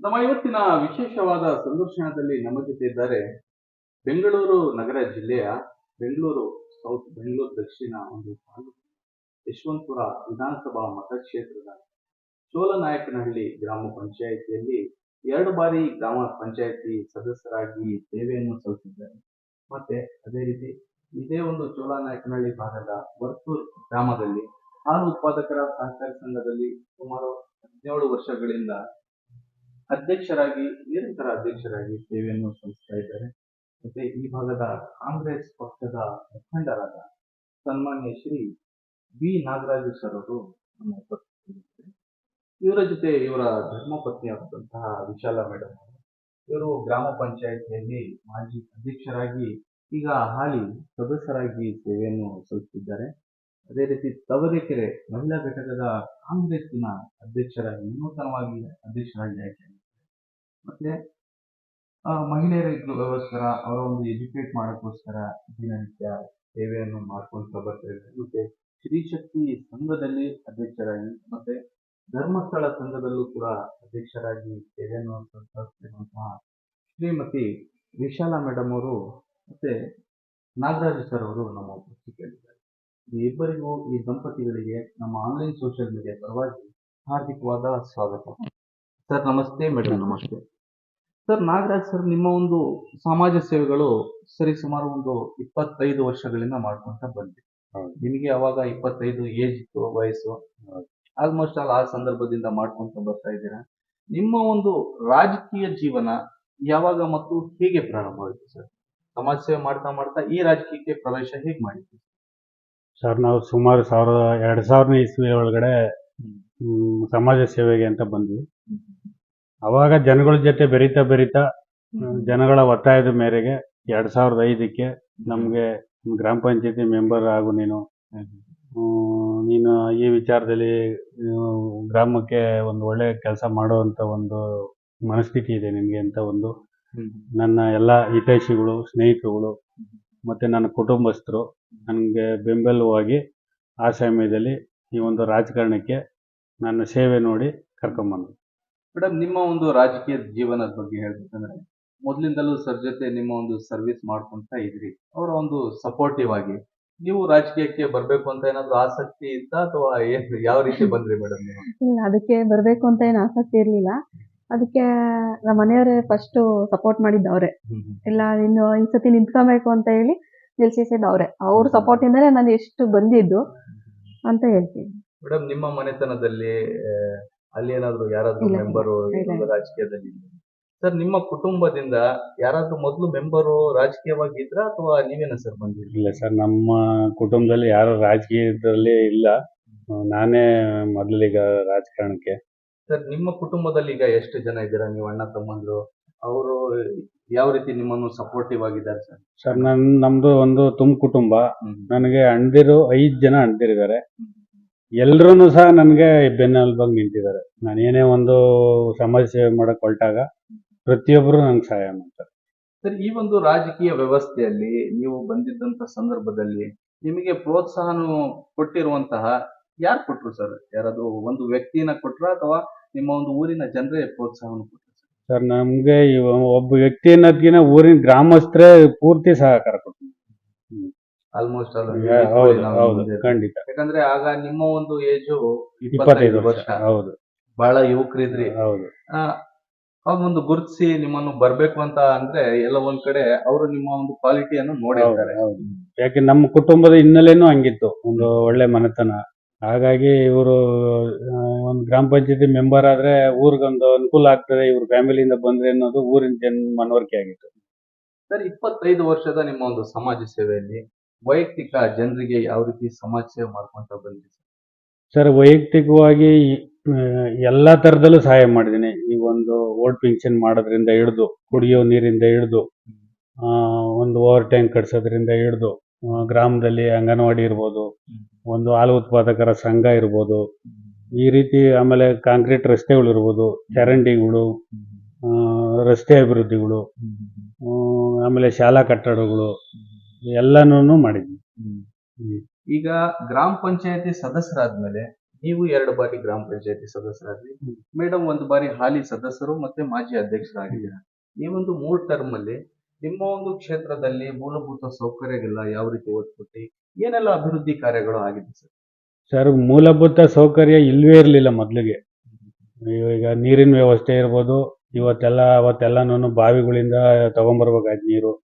ನಮ್ಮ ಇವತ್ತಿನ ವಿಶೇಷವಾದ ಸಂದರ್ಶನದಲ್ಲಿ ನಮ್ಮ ಜೊತೆ ಇದ್ದಾರೆ ಬೆಂಗಳೂರು ನಗರ ಜಿಲ್ಲೆಯ ಬೆಂಗಳೂರು ಸೌತ್ ಬೆಂಗಳೂರು ದಕ್ಷಿಣ ಒಂದು ತಾಲೂಕು ಯಶವಂತಪುರ ವಿಧಾನಸಭಾ ಮತಕ್ಷೇತ್ರದ ಚೋಲನಾಯಕನಹಳ್ಳಿ ಗ್ರಾಮ ಪಂಚಾಯಿತಿಯಲ್ಲಿ ಎರಡು ಬಾರಿ ಗ್ರಾಮ ಪಂಚಾಯಿತಿ ಸದಸ್ಯರಾಗಿ ಸೇವೆಯನ್ನು ಸಲ್ಲಿಸಿದ್ದಾರೆ. ಮತ್ತೆ ಅದೇ ರೀತಿ ಇದೇ ಒಂದು ಚೋಲನಾಯಕನಹಳ್ಳಿ ಭಾಗದ ವರ್ತೂರ್ ಗ್ರಾಮದಲ್ಲಿ ಹಾಲು ಉತ್ಪಾದಕರ ಸಹಕಾರಿ ಸಂಘದಲ್ಲಿ ಸುಮಾರು ಹದಿನೇಳು ವರ್ಷಗಳಿಂದ ಅಧ್ಯಕ್ಷರಾಗಿ, ನಿರಂತರ ಅಧ್ಯಕ್ಷರಾಗಿ ಸೇವೆಯನ್ನು ಸಲ್ಲಿಸ್ತಾ ಇದ್ದಾರೆ. ಮತ್ತೆ ಈ ಭಾಗದ ಕಾಂಗ್ರೆಸ್ ಪಕ್ಷದ ಮುಖಂಡರಾದ ಸನ್ಮಾನ್ಯ ಶ್ರೀ ಬಿ. ನಾಗರಾಜು ಸರ್ ಅವರು ನಮ್ಮ ಉಪಸ್ಥಿತರಿದ್ದಾರೆ ಇವರ ಜೊತೆ ಇವರ ಧರ್ಮಪತ್ನಿ ವಿಶಾಲ ಮೇಡಮ್ ಇವರು ಗ್ರಾಮ ಪಂಚಾಯಿತಿಯಲ್ಲಿ ಮಾಜಿ ಅಧ್ಯಕ್ಷರಾಗಿ, ಈಗ ಹಾಲಿ ಸದಸ್ಯರಾಗಿ ಸೇವೆಯನ್ನು ಸಲ್ಲಿಸುತ್ತಿದ್ದಾರೆ. ಅದೇ ರೀತಿ ತವರೆಕೆರೆ ಮಹಿಳಾ ಘಟಕದ ಕಾಂಗ್ರೆಸ್ಸಿನ ಅಧ್ಯಕ್ಷರಾಗಿ ನೂತನವಾಗಿ ಅಧ್ಯಕ್ಷರಾಗಿ ಆಯ್ಕೆ ಮತ್ತೆ ಆ, ಮಹಿಳೆಯರಿಗೋಸ್ಕರ ಅವರ ಒಂದು ಎಜುಕೇಟ್ ಮಾಡೋಕ್ಕೋಸ್ಕರ ದಿನನಿತ್ಯ ಸೇವೆಯನ್ನು ಮಾಡ್ಕೊಂತ ಬರ್ತಾ ಇದ್ದಾರೆ. ಮತ್ತೆ ಶ್ರೀ ಶಕ್ತಿ ಸಂಘದಲ್ಲಿ ಅಧ್ಯಕ್ಷರಾಗಿ ಮತ್ತೆ ಧರ್ಮಸ್ಥಳ ಸಂಘದಲ್ಲೂ ಕೂಡ ಅಧ್ಯಕ್ಷರಾಗಿ ಸೇವೆಯನ್ನು ಶ್ರೀಮತಿ ವಿಶಾಲಾ ಮೇಡಮ್ ಅವರು ಮತ್ತೆ ನಾಗರಾಜ್ ಸರ್ ಅವರು ನಮ್ಮ ಉಪಸ್ಥಿತಿಯಲ್ಲಿದ್ದಾರೆ. ಇಬ್ಬರಿಗೂ ಈ ದಂಪತಿಗಳಿಗೆ ನಮ್ಮ ಆನ್ಲೈನ್ ಸೋಷಿಯಲ್ ಮೀಡಿಯಾ ಪರವಾಗಿ ಹಾರ್ದಿಕವಾದ ಸ್ವಾಗತ. ಸರ್ ನಮಸ್ತೆ ಮೇಡಮ್ ನಮಸ್ತೆ. ಸರ್ ನಾಗರಾಜ್ ಸರ್ ನಿಮ್ಮ ಒಂದು ಸಮಾಜ ಸೇವೆಗಳು ಸರಿ ಸುಮಾರು ಒಂದು ಇಪ್ಪತ್ತೈದು ವರ್ಷಗಳಿಂದ ಮಾಡ್ಕೊಂತ ಬಂದ್ರಿ ನಿಮಗೆ ಅವಾಗ ಇಪ್ಪತ್ತೈದು ಏಜ್ ಇತ್ತು ವಯಸ್ಸು. ಆಲ್ಮೋಸ್ಟ್ ಆಲ್ ಆ ಸಂದರ್ಭದಿಂದ ಮಾಡ್ಕೊಂತ ಬರ್ತಾ ಇದ್ದೀರಾ? ನಿಮ್ಮ ಒಂದು ರಾಜಕೀಯ ಜೀವನ ಯಾವಾಗ ಮತ್ತು ಹೇಗೆ ಪ್ರಾರಂಭವಾಯಿತು ಸರ್? ಸಮಾಜ ಸೇವೆ ಮಾಡ್ತಾ ಮಾಡ್ತಾ ಈ ರಾಜಕೀಯಕ್ಕೆ ಪ್ರವೇಶ ಹೇಗೆ ಮಾಡಿದ್ರಿ? ಸರ್ ನಾವು ಸುಮಾರು ಸಾವಿರದ ಎರಡು ಸಾವಿರನೇ ಇಸ್ವಿ ಒಳಗಡೆ ಸಮಾಜ ಸೇವೆಗೆ ಅಂತ ಬಂದ್ವಿ. ಅವಾಗ ಜನಗಳ ಜೊತೆ ಬೆರೀತಾ ಬೆರೀತಾ ಜನಗಳ ಒತ್ತಾಯದ ಮೇರೆಗೆ ಎರಡ್ ಸಾವಿರದ ಐದಕ್ಕೆ ನಮಗೆ ಗ್ರಾಮ ಪಂಚಾಯತಿ ಮೆಂಬರ್ ಆಗು ನೀನು. ನೀನು ಈ ವಿಚಾರದಲ್ಲಿ ಗ್ರಾಮಕ್ಕೆ ಒಂದು ಒಳ್ಳೆ ಕೆಲಸ ಮಾಡುವಂತ ಒಂದು ಮನಸ್ಥಿತಿ ಇದೆ ನಿನಗೆ ಅಂತ ಒಂದು ನನ್ನ ಎಲ್ಲ ಹಿತೈಷಿಗಳು ಸ್ನೇಹಿತರುಗಳು ಮತ್ತೆ ನನ್ನ ಕುಟುಂಬಸ್ಥರು ನನಗೆ ಬೆಂಬಲವಾಗಿ ಆ ಸಮಯದಲ್ಲಿ ಈ ಒಂದು ರಾಜಕಾರಣಕ್ಕೆ ನನ್ನ ಸೇವೆ ನೋಡಿ ಕರ್ಕೊಂಬಂದ್ರು ಮೇಡಮ್ ನಿಮ್ಮ ಒಂದು ರಾಜಕೀಯ ಜೀವನದ ಬಗ್ಗೆ ಹೇಳ್ಬೇಕಂದ್ರೆ ಮೊದಲಿಂದಲೂ ಸರ್ ಜೊತೆ ನಿಮ್ಮ ಒಂದು ಸರ್ವಿಸ್ ಮಾಡ್ಕೊಂತ ಇದ್ರಿ. ಅವರ ಒಂದು ಸಪೋರ್ಟಿವ್ ಆಗಿ ನೀವು ರಾಜಕೀಯಕ್ಕೆ ಬರ್ಬೇಕು ಅಂತ ಏನಾದ್ರು ಆಸಕ್ತಿ ಇತ್ತ ಅಥವಾ ಯಾವ ರೀತಿ ಬಂದ್ರಿ ಮೇಡಮ್ ನೀವು? ಇಲ್ಲ ಅದಕ್ಕೆ ಬರಬೇಕು ಅಂತ ಏನು ಆಸಕ್ತಿ ಇರಲಿಲ್ಲ. ಅದಕ್ಕೆ ನಮ್ಮ ಮನೆಯವರೇ ಫಸ್ಟ್ ಸಪೋರ್ಟ್ ಮಾಡಿದ್ದು ಅವರೇ ಇಲ್ಲ ಇನ್ನು ಈ ಸತಿ ನಿಂತ್ಕೊಬೇಕು ಅಂತ ಹೇಳಿ ನಿಲ್ಸಿಸಿದ್ದು ಅವರೇ. ಅವ್ರ ಸಪೋರ್ಟ್ ಇಂದಾನೆ ನಾನು ಎಷ್ಟು ಬಂದಿದ್ದು ಅಂತ ಹೇಳ್ತೀನಿ. ಮೇಡಮ್ ನಿಮ್ಮ ಮನೆತನದಲ್ಲಿ ಅಲ್ಲಿ ಏನಾದ್ರು ಯಾರಾದ್ರೂ. ಮೆಂಬರು ರಾಜಕೀಯದಲ್ಲಿ ಸರ್ ನಿಮ್ಮ ಕುಟುಂಬದಿಂದ ಯಾರಾದ್ರೂ ಮೊದಲು ಮೆಂಬರು ರಾಜಕೀಯವಾಗಿ ಇದ್ರ ಅಥವಾ ನೀವೇನ ಸರ್ ಬಂದಿರಿ ಇಲ್ಲ ಸರ್ ನಮ್ಮ ಕುಟುಂಬದಲ್ಲಿ ಯಾರು ರಾಜಕೀಯದಲ್ಲಿ ಇಲ್ಲ. ನಾನೇ ಮೊದಲೀಗ ರಾಜಕಾರಣಕ್ಕೆ. ಸರ್ ನಿಮ್ಮ ಕುಟುಂಬದಲ್ಲಿ ಈಗ ಎಷ್ಟು ಜನ ಇದ್ದೀರಾ? ನೀವು ಅಣ್ಣ ತಮ್ಮಂದ್ರು ಅವರು ಯಾವ ರೀತಿ ನಿಮ್ಮನ್ನು ಸಪೋರ್ಟಿವ್ ಆಗಿದ್ದಾರೆ ಸರ್ ಸರ್ ನನ್ ನಮ್ದು ಒಂದು ತುಮ್ ಕುಟುಂಬ. ನನಗೆ ಅಣ್ದಿರು ಐದು ಜನ ಅಣ್ದಿರಿದ್ದಾರೆ ಎಲ್ರೂ ಸಹ ನನಗೆ ಬೆನ್ನೆಲುಬಾಗಿ ನಿಂತಿದ್ದಾರೆ. ನಾನು ಏನೇ ಒಂದು ಸಮಾಜ ಸೇವೆ ಮಾಡಕ್ ಹೊರಟಾಗ ಪ್ರತಿಯೊಬ್ಬರು ನಂಗೆ ಸಹಾಯ ಮಾಡ್ತಾರೆ. ಸರ್ ಈ ಒಂದು ರಾಜಕೀಯ ವ್ಯವಸ್ಥೆಯಲ್ಲಿ ನೀವು ಬಂದಿದ್ದಂತ ಸಂದರ್ಭದಲ್ಲಿ ನಿಮಗೆ ಪ್ರೋತ್ಸಾಹನ ಕೊಟ್ಟಿರುವಂತಹ ಯಾರು ಕೊಟ್ರು ಸರ್? ಯಾರಾದ್ರೂ ಒಂದು ವ್ಯಕ್ತಿನ ಕೊಟ್ರ ಅಥವಾ ನಿಮ್ಮ ಒಂದು ಊರಿನ ಜನರೇ ಪ್ರೋತ್ಸಾಹವನ್ನು ಕೊಟ್ಟರು ಸರ್? ನಮ್ಗೆ ಇವ- ಒಬ್ಬ ವ್ಯಕ್ತಿ ಅನ್ನೋದ್ಕಿಂತ ಊರಿನ ಗ್ರಾಮಸ್ಥರೇ ಪೂರ್ತಿ ಸಹಕಾರ ಕೊಡ್ತಾರೆ ಆಲ್ಮೋಸ್ಟ್ ಆಲ್ ಹೌದು ಖಂಡಿತ. ಯಾಕಂದ್ರೆ ಆಗ ನಿಮ್ಮ ಒಂದು ಏಜ್ ಇಪ್ಪತ್ತೈದು ವರ್ಷ. ಹೌದು. ಬಹಳ ಯುವಕರಿದ್ರಿ. ಹೌದು. ಆ, ಅವಾಗ ಒಂದು ಗುರುತಿಸಿ ನಿಮ್ಮನ್ನು ಬರ್ಬೇಕು ಅಂತ ಅಂದ್ರೆ ಎಲ್ಲ ಒಂದ್ ಕಡೆ ಅವರು ನಿಮ್ಮ ಒಂದು ಕ್ವಾಲಿಟಿಯನ್ನು ನೋಡಿರ್ತಾರೆ. ಹೌದು. ಯಾಕೆ ನಮ್ಮ ಕುಟುಂಬದ ಹಿನ್ನೆಲೆನೂ ಹಂಗಿತ್ತು ಒಂದು ಒಳ್ಳೆ ಮನೆತನ. ಹಾಗಾಗಿ ಇವರು ಒಂದು ಗ್ರಾಮ ಪಂಚಾಯತಿ ಮೆಂಬರ್ ಆದ್ರೆ ಊರಿಗೊಂದು ಅನುಕೂಲ ಆಗ್ತದೆ ಇವ್ರ ಫ್ಯಾಮಿಲಿಯಿಂದ ಬಂದ್ರೆ ಅನ್ನೋದು ಊರಿನ ಜನ ಮನವರಿಕೆ ಆಗಿತ್ತು. ಸರ್ ಇಪ್ಪತ್ತೈದು ವರ್ಷದ ನಿಮ್ಮ ಒಂದು ಸಮಾಜ ಸೇವೆಯಲ್ಲಿ ವೈಯಕ್ತಿಕ ಜನರಿಗೆ ಯಾವ ರೀತಿ ಸಮಾಜ ಸೇವೆ ಮಾಡ್ಕೊಂತ ಬಂದ್ರಿ ಸರ್ ವೈಯಕ್ತಿಕವಾಗಿ ಎಲ್ಲ ತರದಲ್ಲೂ ಸಹಾಯ ಮಾಡಿದ್ದೀನಿ. ಈ ಒಂದು ಓಲ್ಡ್ ಪಿಂಕ್ಷನ್ ಮಾಡೋದ್ರಿಂದ ಹಿಡಿದು ಕುಡಿಯೋ ನೀರಿಂದ ಹಿಡಿದು ಒಂದು ಓವರ್ ಟ್ಯಾಂಕ್ ಕಟ್ಸೋದ್ರಿಂದ ಹಿಡಿದು ಗ್ರಾಮದಲ್ಲಿ ಅಂಗನವಾಡಿ ಇರ್ಬೋದು ಒಂದು ಹಾಲು ಉತ್ಪಾದಕರ ಸಂಘ ಇರ್ಬೋದು ಈ ರೀತಿ ಆಮೇಲೆ ಕಾಂಕ್ರೀಟ್ ರಸ್ತೆಗಳು ಇರ್ಬೋದು ಚರಂಡಿಗಳು ರಸ್ತೆ ಅಭಿವೃದ್ಧಿಗಳು ಆಮೇಲೆ ಶಾಲಾ ಕಟ್ಟಡಗಳು ಎಲ್ಲನೂ ಮಾಡಿದ್ವಿ. ಹ್ಮ್. ಈಗ ಗ್ರಾಮ ಪಂಚಾಯತಿ ಸದಸ್ಯರಾದ್ಮೇಲೆ ನೀವು ಎರಡು ಬಾರಿ ಗ್ರಾಮ ಪಂಚಾಯತಿ ಸದಸ್ಯರಾದ್ರಿ. ಮೇಡಮ್ ಒಂದು ಬಾರಿ ಹಾಲಿ ಸದಸ್ಯರು ಮತ್ತೆ ಮಾಜಿ ಅಧ್ಯಕ್ಷರಾಗಿದ್ದೀರಾ? ಈ ಒಂದು ಮೂರ್ ಟರ್ಮ್ ಅಲ್ಲಿ ನಿಮ್ಮ ಒಂದು ಕ್ಷೇತ್ರದಲ್ಲಿ ಮೂಲಭೂತ ಸೌಕರ್ಯಗಳ ಯಾವ ರೀತಿ ಒತ್ತು ಏನೆಲ್ಲ ಅಭಿವೃದ್ಧಿ ಕಾರ್ಯಗಳು ಆಗಿದೆ ಸರ್? ಸರ್ ಮೂಲಭೂತ ಸೌಕರ್ಯ ಇಲ್ವೇ ಇರಲಿಲ್ಲ ಮೊದಲಿಗೆ. ಈಗ ನೀರಿನ ವ್ಯವಸ್ಥೆ ಇರ್ಬೋದು ಇವತ್ತೆಲ್ಲ ಅವತ್ತೆಲ್ಲನೂ ಬಾವಿಗಳಿಂದ ತಗೊಂಬರ್ಬೇಕಾಯ್ತು ನೀರು.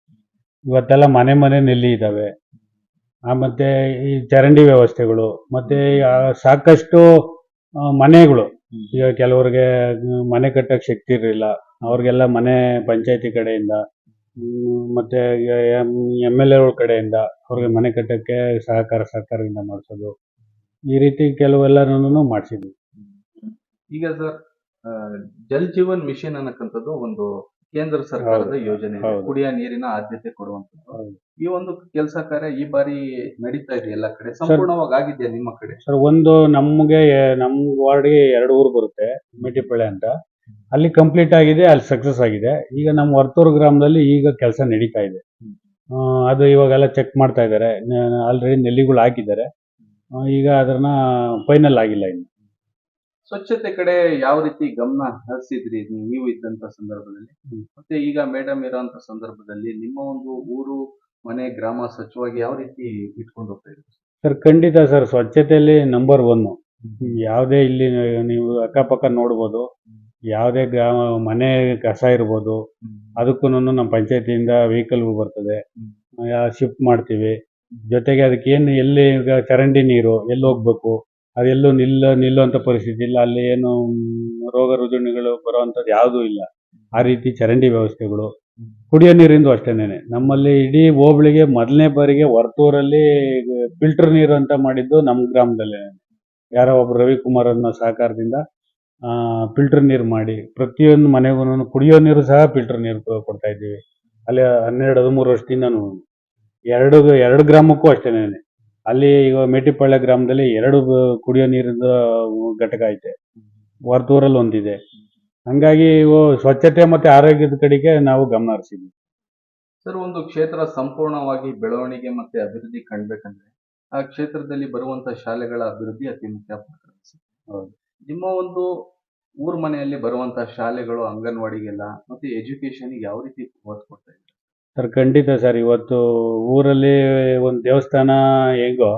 ಇವತ್ತೆಲ್ಲ ಮನೆ ಮನೆ ನೆಲ್ಲಿ ಇದ್ದಾವೆ ಆ ಮತ್ತೆ ಈ ಚರಂಡಿ ವ್ಯವಸ್ಥೆಗಳು ಮತ್ತೆ ಆ ಸಾಕಷ್ಟು ಆ, ಮನೆಗಳು. ಈಗ ಕೆಲವ್ರಿಗೆ ಮ್, ಮನೆ ಕಟ್ಟಕ್ಕೆ ಶಕ್ತಿ ಇರಲಿಲ್ಲ. ಅವ್ರಿಗೆಲ್ಲ ಮನೆ ಪಂಚಾಯತಿ ಕಡೆಯಿಂದ ಮ್, ಮತ್ತೆ ಎಂ ಎಲ್ ಎಗಳ ಕಡೆಯಿಂದ ಅವ್ರಿಗೆ ಮನೆ ಕಟ್ಟಕ್ಕೆ ಸಹಕಾರ ಸರ್ಕಾರದಿಂದ ಮಾಡಿಸೋದು. ಈ ರೀತಿ ಕೆಲವೆಲ್ಲನೂ ಮಾಡಿಸಿದ್ವಿ. ಈಗ ಸರ್ ಜಲ್ ಜೀವನ್ ಮಿಷನ್ ಅನ್ನಕ್ಕಂಥದ್ದು ಒಂದು ಕೇಂದ್ರ ಸರ್ಕಾರದ. ಯೋಜನೆ ಇದೆ. ಹೌದು. ಕುಡಿಯ ನೀರಿನ ಆದ್ಯತೆ ಕೊಡುವಂತದ್ದು ಹೌದು. ಈ ಒಂದು ಕೆಲಸ ಕಾರ್ಯ ಈ ಬಾರಿ ನಡೀತಾ ಇದೆ ಎಲ್ಲ ಕಡೆ. ಸಂಪೂರ್ಣವಾಗಿ ಆಗಿದೆಯಾ ನಿಮ್ಮ ಕಡೆ? ಸರ್ ಒಂದು ನಮ್ಗೆ ನಮ್ ವಾರ್ಡ್ಗೆ ಎರಡು ಊರು ಬರುತ್ತೆ ಮೇಟಿಪಳ್ಳಿ ಅಂತ. ಅಲ್ಲಿ ಕಂಪ್ಲೀಟ್ ಆಗಿದೆ ಅಲ್ಲಿ ಸಕ್ಸಸ್ ಆಗಿದೆ. ಈಗ ನಮ್ಮ ವರ್ತೂರು ಗ್ರಾಮದಲ್ಲಿ ಈಗ ಕೆಲಸ ನಡೀತಾ ಇದೆ. ಆ, ಅದು ಇವಾಗೆಲ್ಲ ಚೆಕ್ ಮಾಡ್ತಾ ಇದ್ದಾರೆ. ಆಲ್ರೆಡಿ ನೆಲ್ಲಿಗಳು ಹಾಕಿದ್ದಾರೆ. ಆ, ಈಗ ಅದನ್ನ ಫೈನಲ್ ಆಗಿಲ್ಲ ಇನ್ನು. ಸ್ವಚ್ಛತೆ ಕಡೆ ಯಾವ ರೀತಿ ಗಮನ ಹರಿಸಿದ್ರಿ ನೀವು ಇದ್ದಂತ ಸಂದರ್ಭದಲ್ಲಿ? ಮತ್ತೆ ಈಗ ಮೇಡಮ್ ಇರೋಂತ ಸಂದರ್ಭದಲ್ಲಿ ನಿಮ್ಮ ಒಂದು ಊರು ಮನೆ ಗ್ರಾಮ ಸ್ವಚ್ಛವಾಗಿ ಯಾವ ರೀತಿ ಇಟ್ಕೊಂಡು ಹೋಗ್ತಾ ಇದ್ದೀರಿ? ಸರ್ ಖಂಡಿತ ಸರ್ ಸ್ವಚ್ಛತೆಯಲ್ಲಿ ನಂಬರ್ ಒನ್ ಯಾವುದೇ ಇಲ್ಲಿ ನೀವು ಅಕ್ಕಪಕ್ಕ ನೋಡ್ಬೋದು. ಯಾವುದೇ ಗ್ರಾಮ ಮನೆ ಕಸ ಇರ್ಬೋದು. ಅದಕ್ಕೂ ನಮ್ಮ ಪಂಚಾಯತಿಯಿಂದ ವೆಹಿಕಲ್ಗಳು ಬರ್ತದೆ. ಶಿಫ್ಟ್ ಮಾಡ್ತೀವಿ. ಜೊತೆಗೆ ಅದಕ್ಕೆ ಏನು ಎಲ್ಲಿ ಈಗ ಚರಂಡಿ ನೀರು ಎಲ್ಲಿ ಹೋಗ್ಬೇಕು? ಅದೆಲ್ಲೂ ನಿಲ್ಲ ನಿಲ್ಲುವಂಥ ಪರಿಸ್ಥಿತಿ ಇಲ್ಲ. ಅಲ್ಲಿ ಏನು ರೋಗ ರುಜಿನಗಳು ಬರುವಂಥದ್ದು ಯಾವುದೂ ಇಲ್ಲ. ಆ ರೀತಿ ಚರಂಡಿ ವ್ಯವಸ್ಥೆಗಳು. ಕುಡಿಯೋ ನೀರಿಂದು ಅಷ್ಟೇನೆ ನಮ್ಮಲ್ಲಿ ಇಡೀ ಹೋಬಳಿಗೆ ಮೊದಲನೇ ಬಾರಿಗೆ ವರ್ತೂರಲ್ಲಿ ಫಿಲ್ಟರ್ ನೀರು ಅಂತ ಮಾಡಿದ್ದು ನಮ್ಮ ಗ್ರಾಮದಲ್ಲೇ. ಯಾರೋ ಒಬ್ರು ರವಿಕುಮಾರ್ ಅನ್ನೋ ಸಹಕಾರದಿಂದ ಫಿಲ್ಟರ್ ನೀರು ಮಾಡಿ, ಪ್ರತಿಯೊಂದು ಮನೆಗೂ ಕುಡಿಯೋ ನೀರು ಸಹ ಫಿಲ್ಟರ್ ನೀರು ಕೊಡ್ತಾ ಇದ್ದೀವಿ. ಅಲ್ಲಿ ಹನ್ನೆರಡು, ಹದಿಮೂರು ವರ್ಷದಿಂದನೂ ಎರಡು ಎರಡು ಗ್ರಾಮಕ್ಕೂ ಅಷ್ಟೇನೆ ಅಲ್ಲಿ ಈಗ ಮೇಟಿಪಾಳ್ಯ ಗ್ರಾಮದಲ್ಲಿ ಎರಡು ಕುಡಿಯೋ ನೀರಿನ ಘಟಕ ಐತೆ. ವರ್ತೂರಲ್ಲಿ ಒಂದಿದೆ. ಹಂಗಾಗಿ ಇವು ಸ್ವಚ್ಛತೆ ಮತ್ತೆ ಆರೋಗ್ಯದ ಕಡೆಗೆ ನಾವು ಗಮನ ಹರಿಸಿದ್ವಿ. ಸರ್ ಒಂದು ಕ್ಷೇತ್ರ ಸಂಪೂರ್ಣವಾಗಿ ಬೆಳವಣಿಗೆ ಮತ್ತೆ ಅಭಿವೃದ್ಧಿ ಕಾಣ್ಬೇಕಂದ್ರೆ ಆ ಕ್ಷೇತ್ರದಲ್ಲಿ ಬರುವಂತ ಶಾಲೆಗಳ ಅಭಿವೃದ್ಧಿ ಅತಿ ಮುಖ್ಯ ಪಾತ್ರ. ಹೌದು. ನಿಮ್ಮ ಒಂದು ಊರ್ ಮನೆಯಲ್ಲಿ ಬರುವಂತ ಶಾಲೆಗಳು ಅಂಗನವಾಡಿಗೆಲ್ಲ ಮತ್ತೆ ಎಜುಕೇಶನ್ ಯಾವ ರೀತಿ ಒತ್ತು ಕೊಡ್ತಾ ಇದ್ದಾರೆ? ಸರ್ ಖಂಡಿತ ಸರ್. ಇವತ್ತು ಊರಲ್ಲಿ ಒಂದು ದೇವಸ್ಥಾನ ಹೆಂಗೋ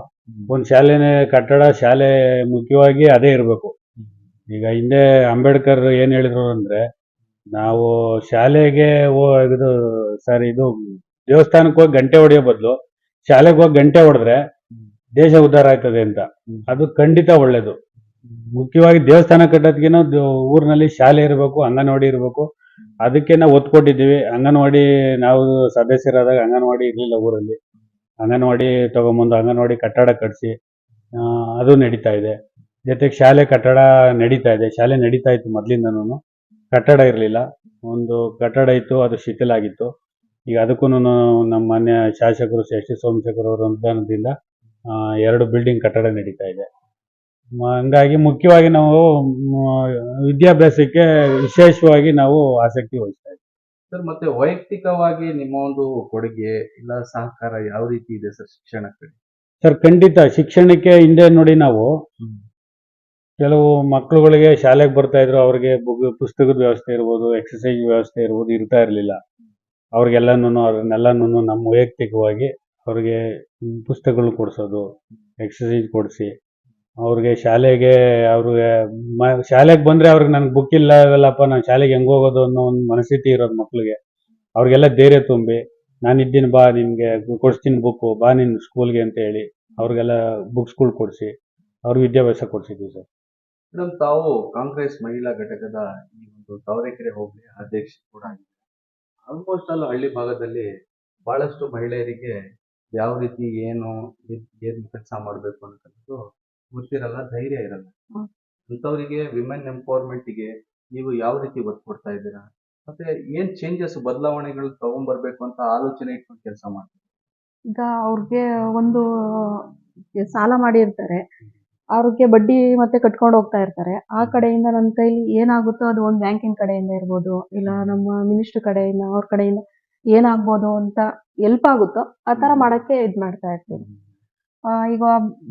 ಒಂದು ಶಾಲೆನೇ ಕಟ್ಟಡ ಶಾಲೆ ಮುಖ್ಯವಾಗಿ ಅದೇ ಇರಬೇಕು. ಈಗ ಹಿಂದೆ ಅಂಬೇಡ್ಕರ್ ಏನ್ ಹೇಳಿದ್ರು ಅಂದ್ರೆ ನಾವು ಶಾಲೆಗೆ ಓ ಇದು ಸರ್ ಇದು ದೇವಸ್ಥಾನಕ್ಕೆ ಹೋಗಿ ಗಂಟೆ ಹೊಡೆಯೋ ಬದಲು ಶಾಲೆಗೆ ಹೋಗಿ ಗಂಟೆ ಹೊಡೆದ್ರೆ ದೇಶ ಉದ್ಧಾರ ಆಯ್ತದೆ ಅಂತ. ಅದು ಖಂಡಿತ ಒಳ್ಳೇದು. ಮುಖ್ಯವಾಗಿ ದೇವಸ್ಥಾನ ಕಟ್ಟೋದ್ಕಿನ ಊರಿನಲ್ಲಿ ಶಾಲೆ ಇರಬೇಕು ಅಂಗನವಾಡಿ ಇರಬೇಕು ಅದಕ್ಕೆ ನಾವು ಒತ್ತು ಕೊಟ್ಟಿದ್ದೀವಿ ಅಂಗನವಾಡಿ ನಾವು ಸದಸ್ಯರಾದಾಗ ಅಂಗನವಾಡಿ ಇರಲಿಲ್ಲ ಊರಲ್ಲಿ. ಅಂಗನವಾಡಿ ತಗೊಂಬಂದು ಅಂಗನವಾಡಿ ಕಟ್ಟಡ ಕಟ್ಟಿಸಿ ಅದು ನಡೀತಾ ಇದೆ. ಜೊತೆಗೆ ಶಾಲೆ ಕಟ್ಟಡ ನಡೀತಾ ಇದೆ. ಶಾಲೆ ನಡೀತಾ ಇತ್ತು ಮೊದಲಿಂದನೂ ಕಟ್ಟಡ ಇರಲಿಲ್ಲ. ಒಂದು ಕಟ್ಟಡ ಇತ್ತು, ಅದು ಶಿಥಿಲಾಗಿತ್ತು ಈಗ ಅದಕ್ಕೂ ನಮ್ಮ ಮಾನ್ಯ ಶಾಸಕರು ಟಿ ಸೋಮಶೇಖರ್ ಅವರ ಅನುದಾನದಿಂದ ಎರಡು ಬಿಲ್ಡಿಂಗ್ ಕಟ್ಟಡ ನಡೀತಾ ಇದೆ. ಹಂಗಾಗಿ ಮುಖ್ಯವಾಗಿ ನಾವು ಮ್, ವಿದ್ಯಾಭ್ಯಾಸಕ್ಕೆ ವಿಶೇಷವಾಗಿ ನಾವು ಆಸಕ್ತಿ ವಹಿಸ್ತಾ ಇದ್ದೀವಿ. ಸರ್ ಮತ್ತೆ ವೈಯಕ್ತಿಕವಾಗಿ ನಿಮ್ಮ ಒಂದು ಕೊಡುಗೆ ಇಲ್ಲ ಸಹಕಾರ ಯಾವ ರೀತಿ ಇದೆ ಸರ್ ಶಿಕ್ಷಣಕ್ಕೆ? ಕಡೆ ಸರ್ ಖಂಡಿತ ಶಿಕ್ಷಣಕ್ಕೆ ಹಿಂದೆ ನೋಡಿ ನಾವು ಕೆಲವು ಮಕ್ಕಳುಗಳಿಗೆ ಶಾಲೆಗೆ ಬರ್ತಾ ಇದ್ರು ಅವ್ರಿಗೆ ಪುಸ್ತಕದ ವ್ಯವಸ್ಥೆ ಇರ್ಬೋದು ಎಕ್ಸಸೈಸ್ ವ್ಯವಸ್ಥೆ ಇರ್ಬೋದು ಇರ್ತಾ ಇರಲಿಲ್ಲ. ಅವ್ರಿಗೆಲ್ಲನೂ ಅವ್ರನ್ನೆಲ್ಲನೂ ನಮ್ಮ ವೈಯಕ್ತಿಕವಾಗಿ ಅವ್ರಿಗೆ ಪುಸ್ತಕಗಳು ಕೊಡಿಸೋದು ಎಕ್ಸಸೈಸ್ ಕೊಡಿಸಿ. ಅವ್ರಿಗೆ ಶಾಲೆಗೆ ಅವ್ರಿಗೆ ಮ- ಶಾಲೆಗೆ ಬಂದ್ರೆ ಅವ್ರಿಗೆ ನನಗೆ ಬುಕ್ ಇಲ್ಲ ಇಲ್ಲಪ್ಪ ನಾನು ಶಾಲೆಗೆ ಹೆಂಗ್ ಹೋಗೋದು ಅನ್ನೋ ಒಂದು ಮನಸ್ಥಿತಿ ಇರೋದು ಮಕ್ಕಳಿಗೆ ಅವ್ರಿಗೆಲ್ಲ ಧೈರ್ಯ ತುಂಬಿ, ನಾನು ಇದ್ದೀನಿ ಬಾ ನಿಮ್ಗೆ ಕೊಡಿಸ್ತೀನಿ ಬುಕ್ಕು ಬಾ ನಿನ್ ಸ್ಕೂಲ್ಗೆ ಅಂತ ಹೇಳಿ ಅವ್ರಿಗೆಲ್ಲ ಬುಕ್ಸ್ಗಳು ಕೊಡಿಸಿ, ಅವ್ರಿಗೆ ವಿದ್ಯಾಭ್ಯಾಸ ಕೊಡ್ಸಿದ್ವಿ ಸರ್. ಮೇಡಮ್ ತಾವು ಕಾಂಗ್ರೆಸ್ ಮಹಿಳಾ ಘಟಕದ ಈ ಒಂದು ತಾವರೆಕೆರೆ ಹೋಬಳಿ ಅಧ್ಯಕ್ಷ ಕೂಡ ಆಲ್ಮೋಸ್ಟ್ ಅಲ್ಲಿ, ಹಳ್ಳಿ ಭಾಗದಲ್ಲಿ ಬಹಳಷ್ಟು ಮಹಿಳೆಯರಿಗೆ ಯಾವ ರೀತಿ ಏನ್- ಏನ್ ಕೆಲಸ ಮಾಡಬೇಕು ಅನ್ನೋದು ಗೊತ್ತಿರಲ್ಲ ಧೈರ್ಯ ಇರಲ್ಲ. ಇಂಥವರಿಗೆ ಅಂಥವರಿಗೆ ವಿಮೆನ್ ಎಂಪವರ್ಮೆಂಟ್ಗೆ ನೀವು ಯಾವ ರೀತಿ ಒತ್ತು ಕೊಡ್ತಾ ಇದ್ದೀರಾ? ಮತ್ತೆ ಏನ್ ಚೇಂಜಸ್ ಬದಲಾವಣೆಗಳು ತಗೊಂಡ್ಬರ್ಬೇಕು ಅಂತ ಆಲೋಚನೆ ಇಟ್ಕೊಂಡು ಕೆಲಸ ಮಾಡ್ತೀರಾ? ಈಗ ಅವ್ರಿಗೆ ಒಂದು ಸಾಲ ಮಾಡಿರ್ತಾರೆ. ಅವ್ರಿಗೆ ಬಡ್ಡಿ ಮತ್ತೆ ಕಟ್ಕೊಂಡು ಹೋಗ್ತಾ ಇರ್ತಾರೆ. ಆ ಕಡೆಯಿಂದ ನನ್ನ ಕೈಲಿ ಏನಾಗುತ್ತೋ ಅದು ಒಂದು ಬ್ಯಾಂಕಿನ ಕಡೆಯಿಂದ ಇರ್ಬೋದು ಇಲ್ಲ ನಮ್ಮ ಮಿನಿಸ್ಟರ್ ಕಡೆಯಿಂದ ಅವ್ರ ಕಡೆಯಿಂದ ಏನಾಗ್ಬೋದು ಅಂತ ಎಲ್ಪ್ ಆಗುತ್ತೋ ಆ ತರ ಮಾಡಕ್ಕೆ ಇದ್ ಮಾಡ್ತಾ ಇರ್ತೀನಿ ಈಗ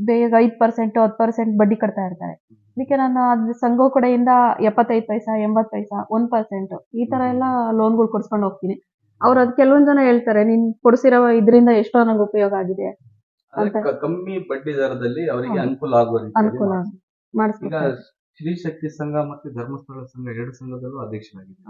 ಬೇಗ ಐದ್ ಪರ್ಸೆಂಟ್ ಹತ್ತು ಪರ್ಸೆಂಟ್ ಬಡ್ಡಿ ಕಟ್ತಾ ಇರ್ತಾರೆ. ಅದಕ್ಕೆ ನಾನು ಅದ್ ಸಂಘ ಕಡೆಯಿಂದ ಎಪ್ಪತ್ತೈದು ಪೈಸಾ ಎಂಬತ್ ಪೈಸಾ ಒಂದ್ ಪರ್ಸೆಂಟ್ ಈ ತರ ಎಲ್ಲ ಲೋನ್ಗಳು ಕೊಡ್ಸ್ಕೊಂಡು ಹೋಗ್ತೀನಿ. ಅವ್ರು ಅದ್ ಕೆಲವೊಂದ್ ಜನ ಹೇಳ್ತಾರೆ ನೀನ್ ಕೊಡಿಸಿರೋ ಇದರಿಂದ ಎಷ್ಟೋ ನಂಗೆ ಉಪಯೋಗ ಆಗಿದೆ. ಕ- ಕಮ್ಮಿ ಬಡ್ಡಿ ದರದಲ್ಲಿ ಅವರಿಗೆ ಹೌದು. ಅನುಕೂಲ ಆಗುವ ರೀತಿಯಲ್ಲಿ ಅನುಕೂಲ ಮಾಡ್ಸಿ. ಈಗ ಶ್ರೀ ಶಕ್ತಿ ಸಂಘ ಮತ್ತು ಧರ್ಮಸ್ಥಳ ಸಂಘ ಎರಡು ಸಂಘದಲ್ಲೂ ಅಧ್ಯಕ್ಷರಾಗಿದ್ದ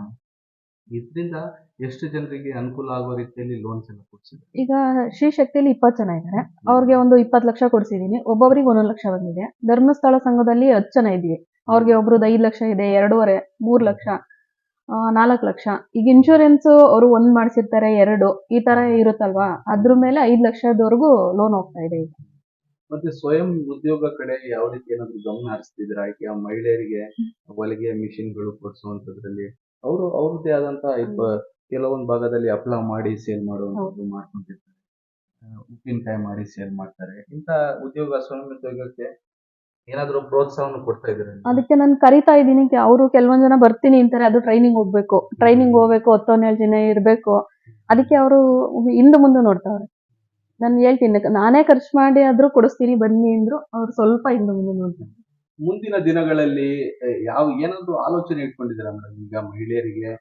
ಇದರಿಂದ ಎಷ್ಟು ಜನರಿಗೆ ಅನುಕೂಲ ಆಗುವ ರೀತಿಯಲ್ಲಿ ಲೋನ್ಸ್ ಎಲ್ಲ ಕೊಡ್ಸಿದ್ರು ಈಗ ಶ್ರೀ ಶಕ್ತಿಯಲ್ಲಿ ಇಪ್ಪತ್ತು ಜನ ಇದ್ದಾರೆ. ಅವ್ರಿಗೆ ಒಂದು ಇಪ್ಪತ್ತು ಲಕ್ಷ ಕೊಡ್ಸಿದೀನಿ. ಒಬ್ಬೊಬ್ರಿಗೆ ಒಂದೊಂದು ಲಕ್ಷ ಬಂದಿದೆ. ಧರ್ಮಸ್ಥಳ ಸಂಘದಲ್ಲಿ ಹತ್ತು ಜನ ಇದೀವಿ ಅವ್ರಿಗೆ ಒಬ್ರದ್ದು ಐದು ಲಕ್ಷ ಇದೆ ಎರಡೂವರೆ ಮೂರ್ ಲಕ್ಷ ನಾಲ್ಕು ಲಕ್ಷ. ಈಗ ಇನ್ಶೂರೆನ್ಸ್ ಅವರು ಒಂದ್ ಮಾಡಿಸಿರ್ತಾರೆ ಎರಡು. ಈ ತರ ಇರುತ್ತಲ್ವಾ? ಅದ್ರ ಮೇಲೆ ಐದು ಲಕ್ಷದವರೆಗೂ ಲೋನ್ ಹೋಗ್ತಾ ಇದೆ ಈಗ. ಮತ್ತೆ ಸ್ವಯಂ ಉದ್ಯೋಗ ಕಡೆ ಯಾವ ರೀತಿ ಏನಾದ್ರು ಗಮನ ಹರಿಸ್ತಿದ್ರ ಈಗ ಮಹಿಳೆಯರಿಗೆ ಹೊಲಿಗೆ ಮಿಷಿನ್ಗಳು ಕೊಡಿಸುವಂತದ್ರಲ್ಲಿ ಅವರು ಅವ್ರದ್ದೇ ಆದಂತ ಇಪ್ಪ ಕೆಲವೊಂದು ಭಾಗದಲ್ಲಿ ಹಪ್ಪಳ ಮಾಡಿ ಸೇಲ್ ಮಾಡುವಂತದ್ದು ಮಾಡ್ಕೊಂಡಿರ್ತಾರೆ. ಉಪ್ಪಿನಕಾಯಿ ಮಾಡಿ ಸೇಲ್ ಮಾಡ್ತಾರೆ. ಇಂತ ಉದ್ಯೋಗ ಸ್ವಯಂ ಉದ್ಯೋಗಕ್ಕೆ ಏನಾದ್ರು ಪ್ರೋತ್ಸಾಹವನ್ನು ಕೊಡ್ತಾ ಇದ್ರೆ ಅದಕ್ಕೆ ನಾನು ಕರಿತಾ ಇದ್ದೀನಿ. ಅವರು ಕೆಲವೊಂದ್ ಜನ ಬರ್ತೀನಿ ಅಂತಾರೆ. ಅದು ಟ್ರೈನಿಂಗ್ ಹೋಗ್ಬೇಕು. ಟ್ರೈನಿಂಗ್ ಹೋಗ್ಬೇಕು. ಹತ್ತು ಹನ್ನೆರಡು ಜನ ಇರ್ಬೇಕು ಅದಕ್ಕೆ ಅವರು ಹಿಂದೆ ಮುಂದೆ ನೋಡ್ತಾವ್ರೆ. ನಾನು ಹೇಳ್ತೀನಿ ನಾನೇ ಖರ್ಚು ಮಾಡಿ ಆದ್ರೂ ಕೊಡಿಸ್ತೀನಿ ಬನ್ನಿ ಅಂದ್ರು ಅವ್ರು ಸ್ವಲ್ಪ ಹಿಂದೆ ಮುಂದೆ ನೋಡ್ತಾರೆ. ಮುಂದಿನ ದಿನಗಳಲ್ಲಿ ಯಾವ ಏನಾದ್ರು ಆಲೋಚನೆ ಇಟ್ಕೊಂಡಿದ್ದೀರಾ ಮೇಡಮ್ ಈಗ ಮಹಿಳೆಯರಿಗೆ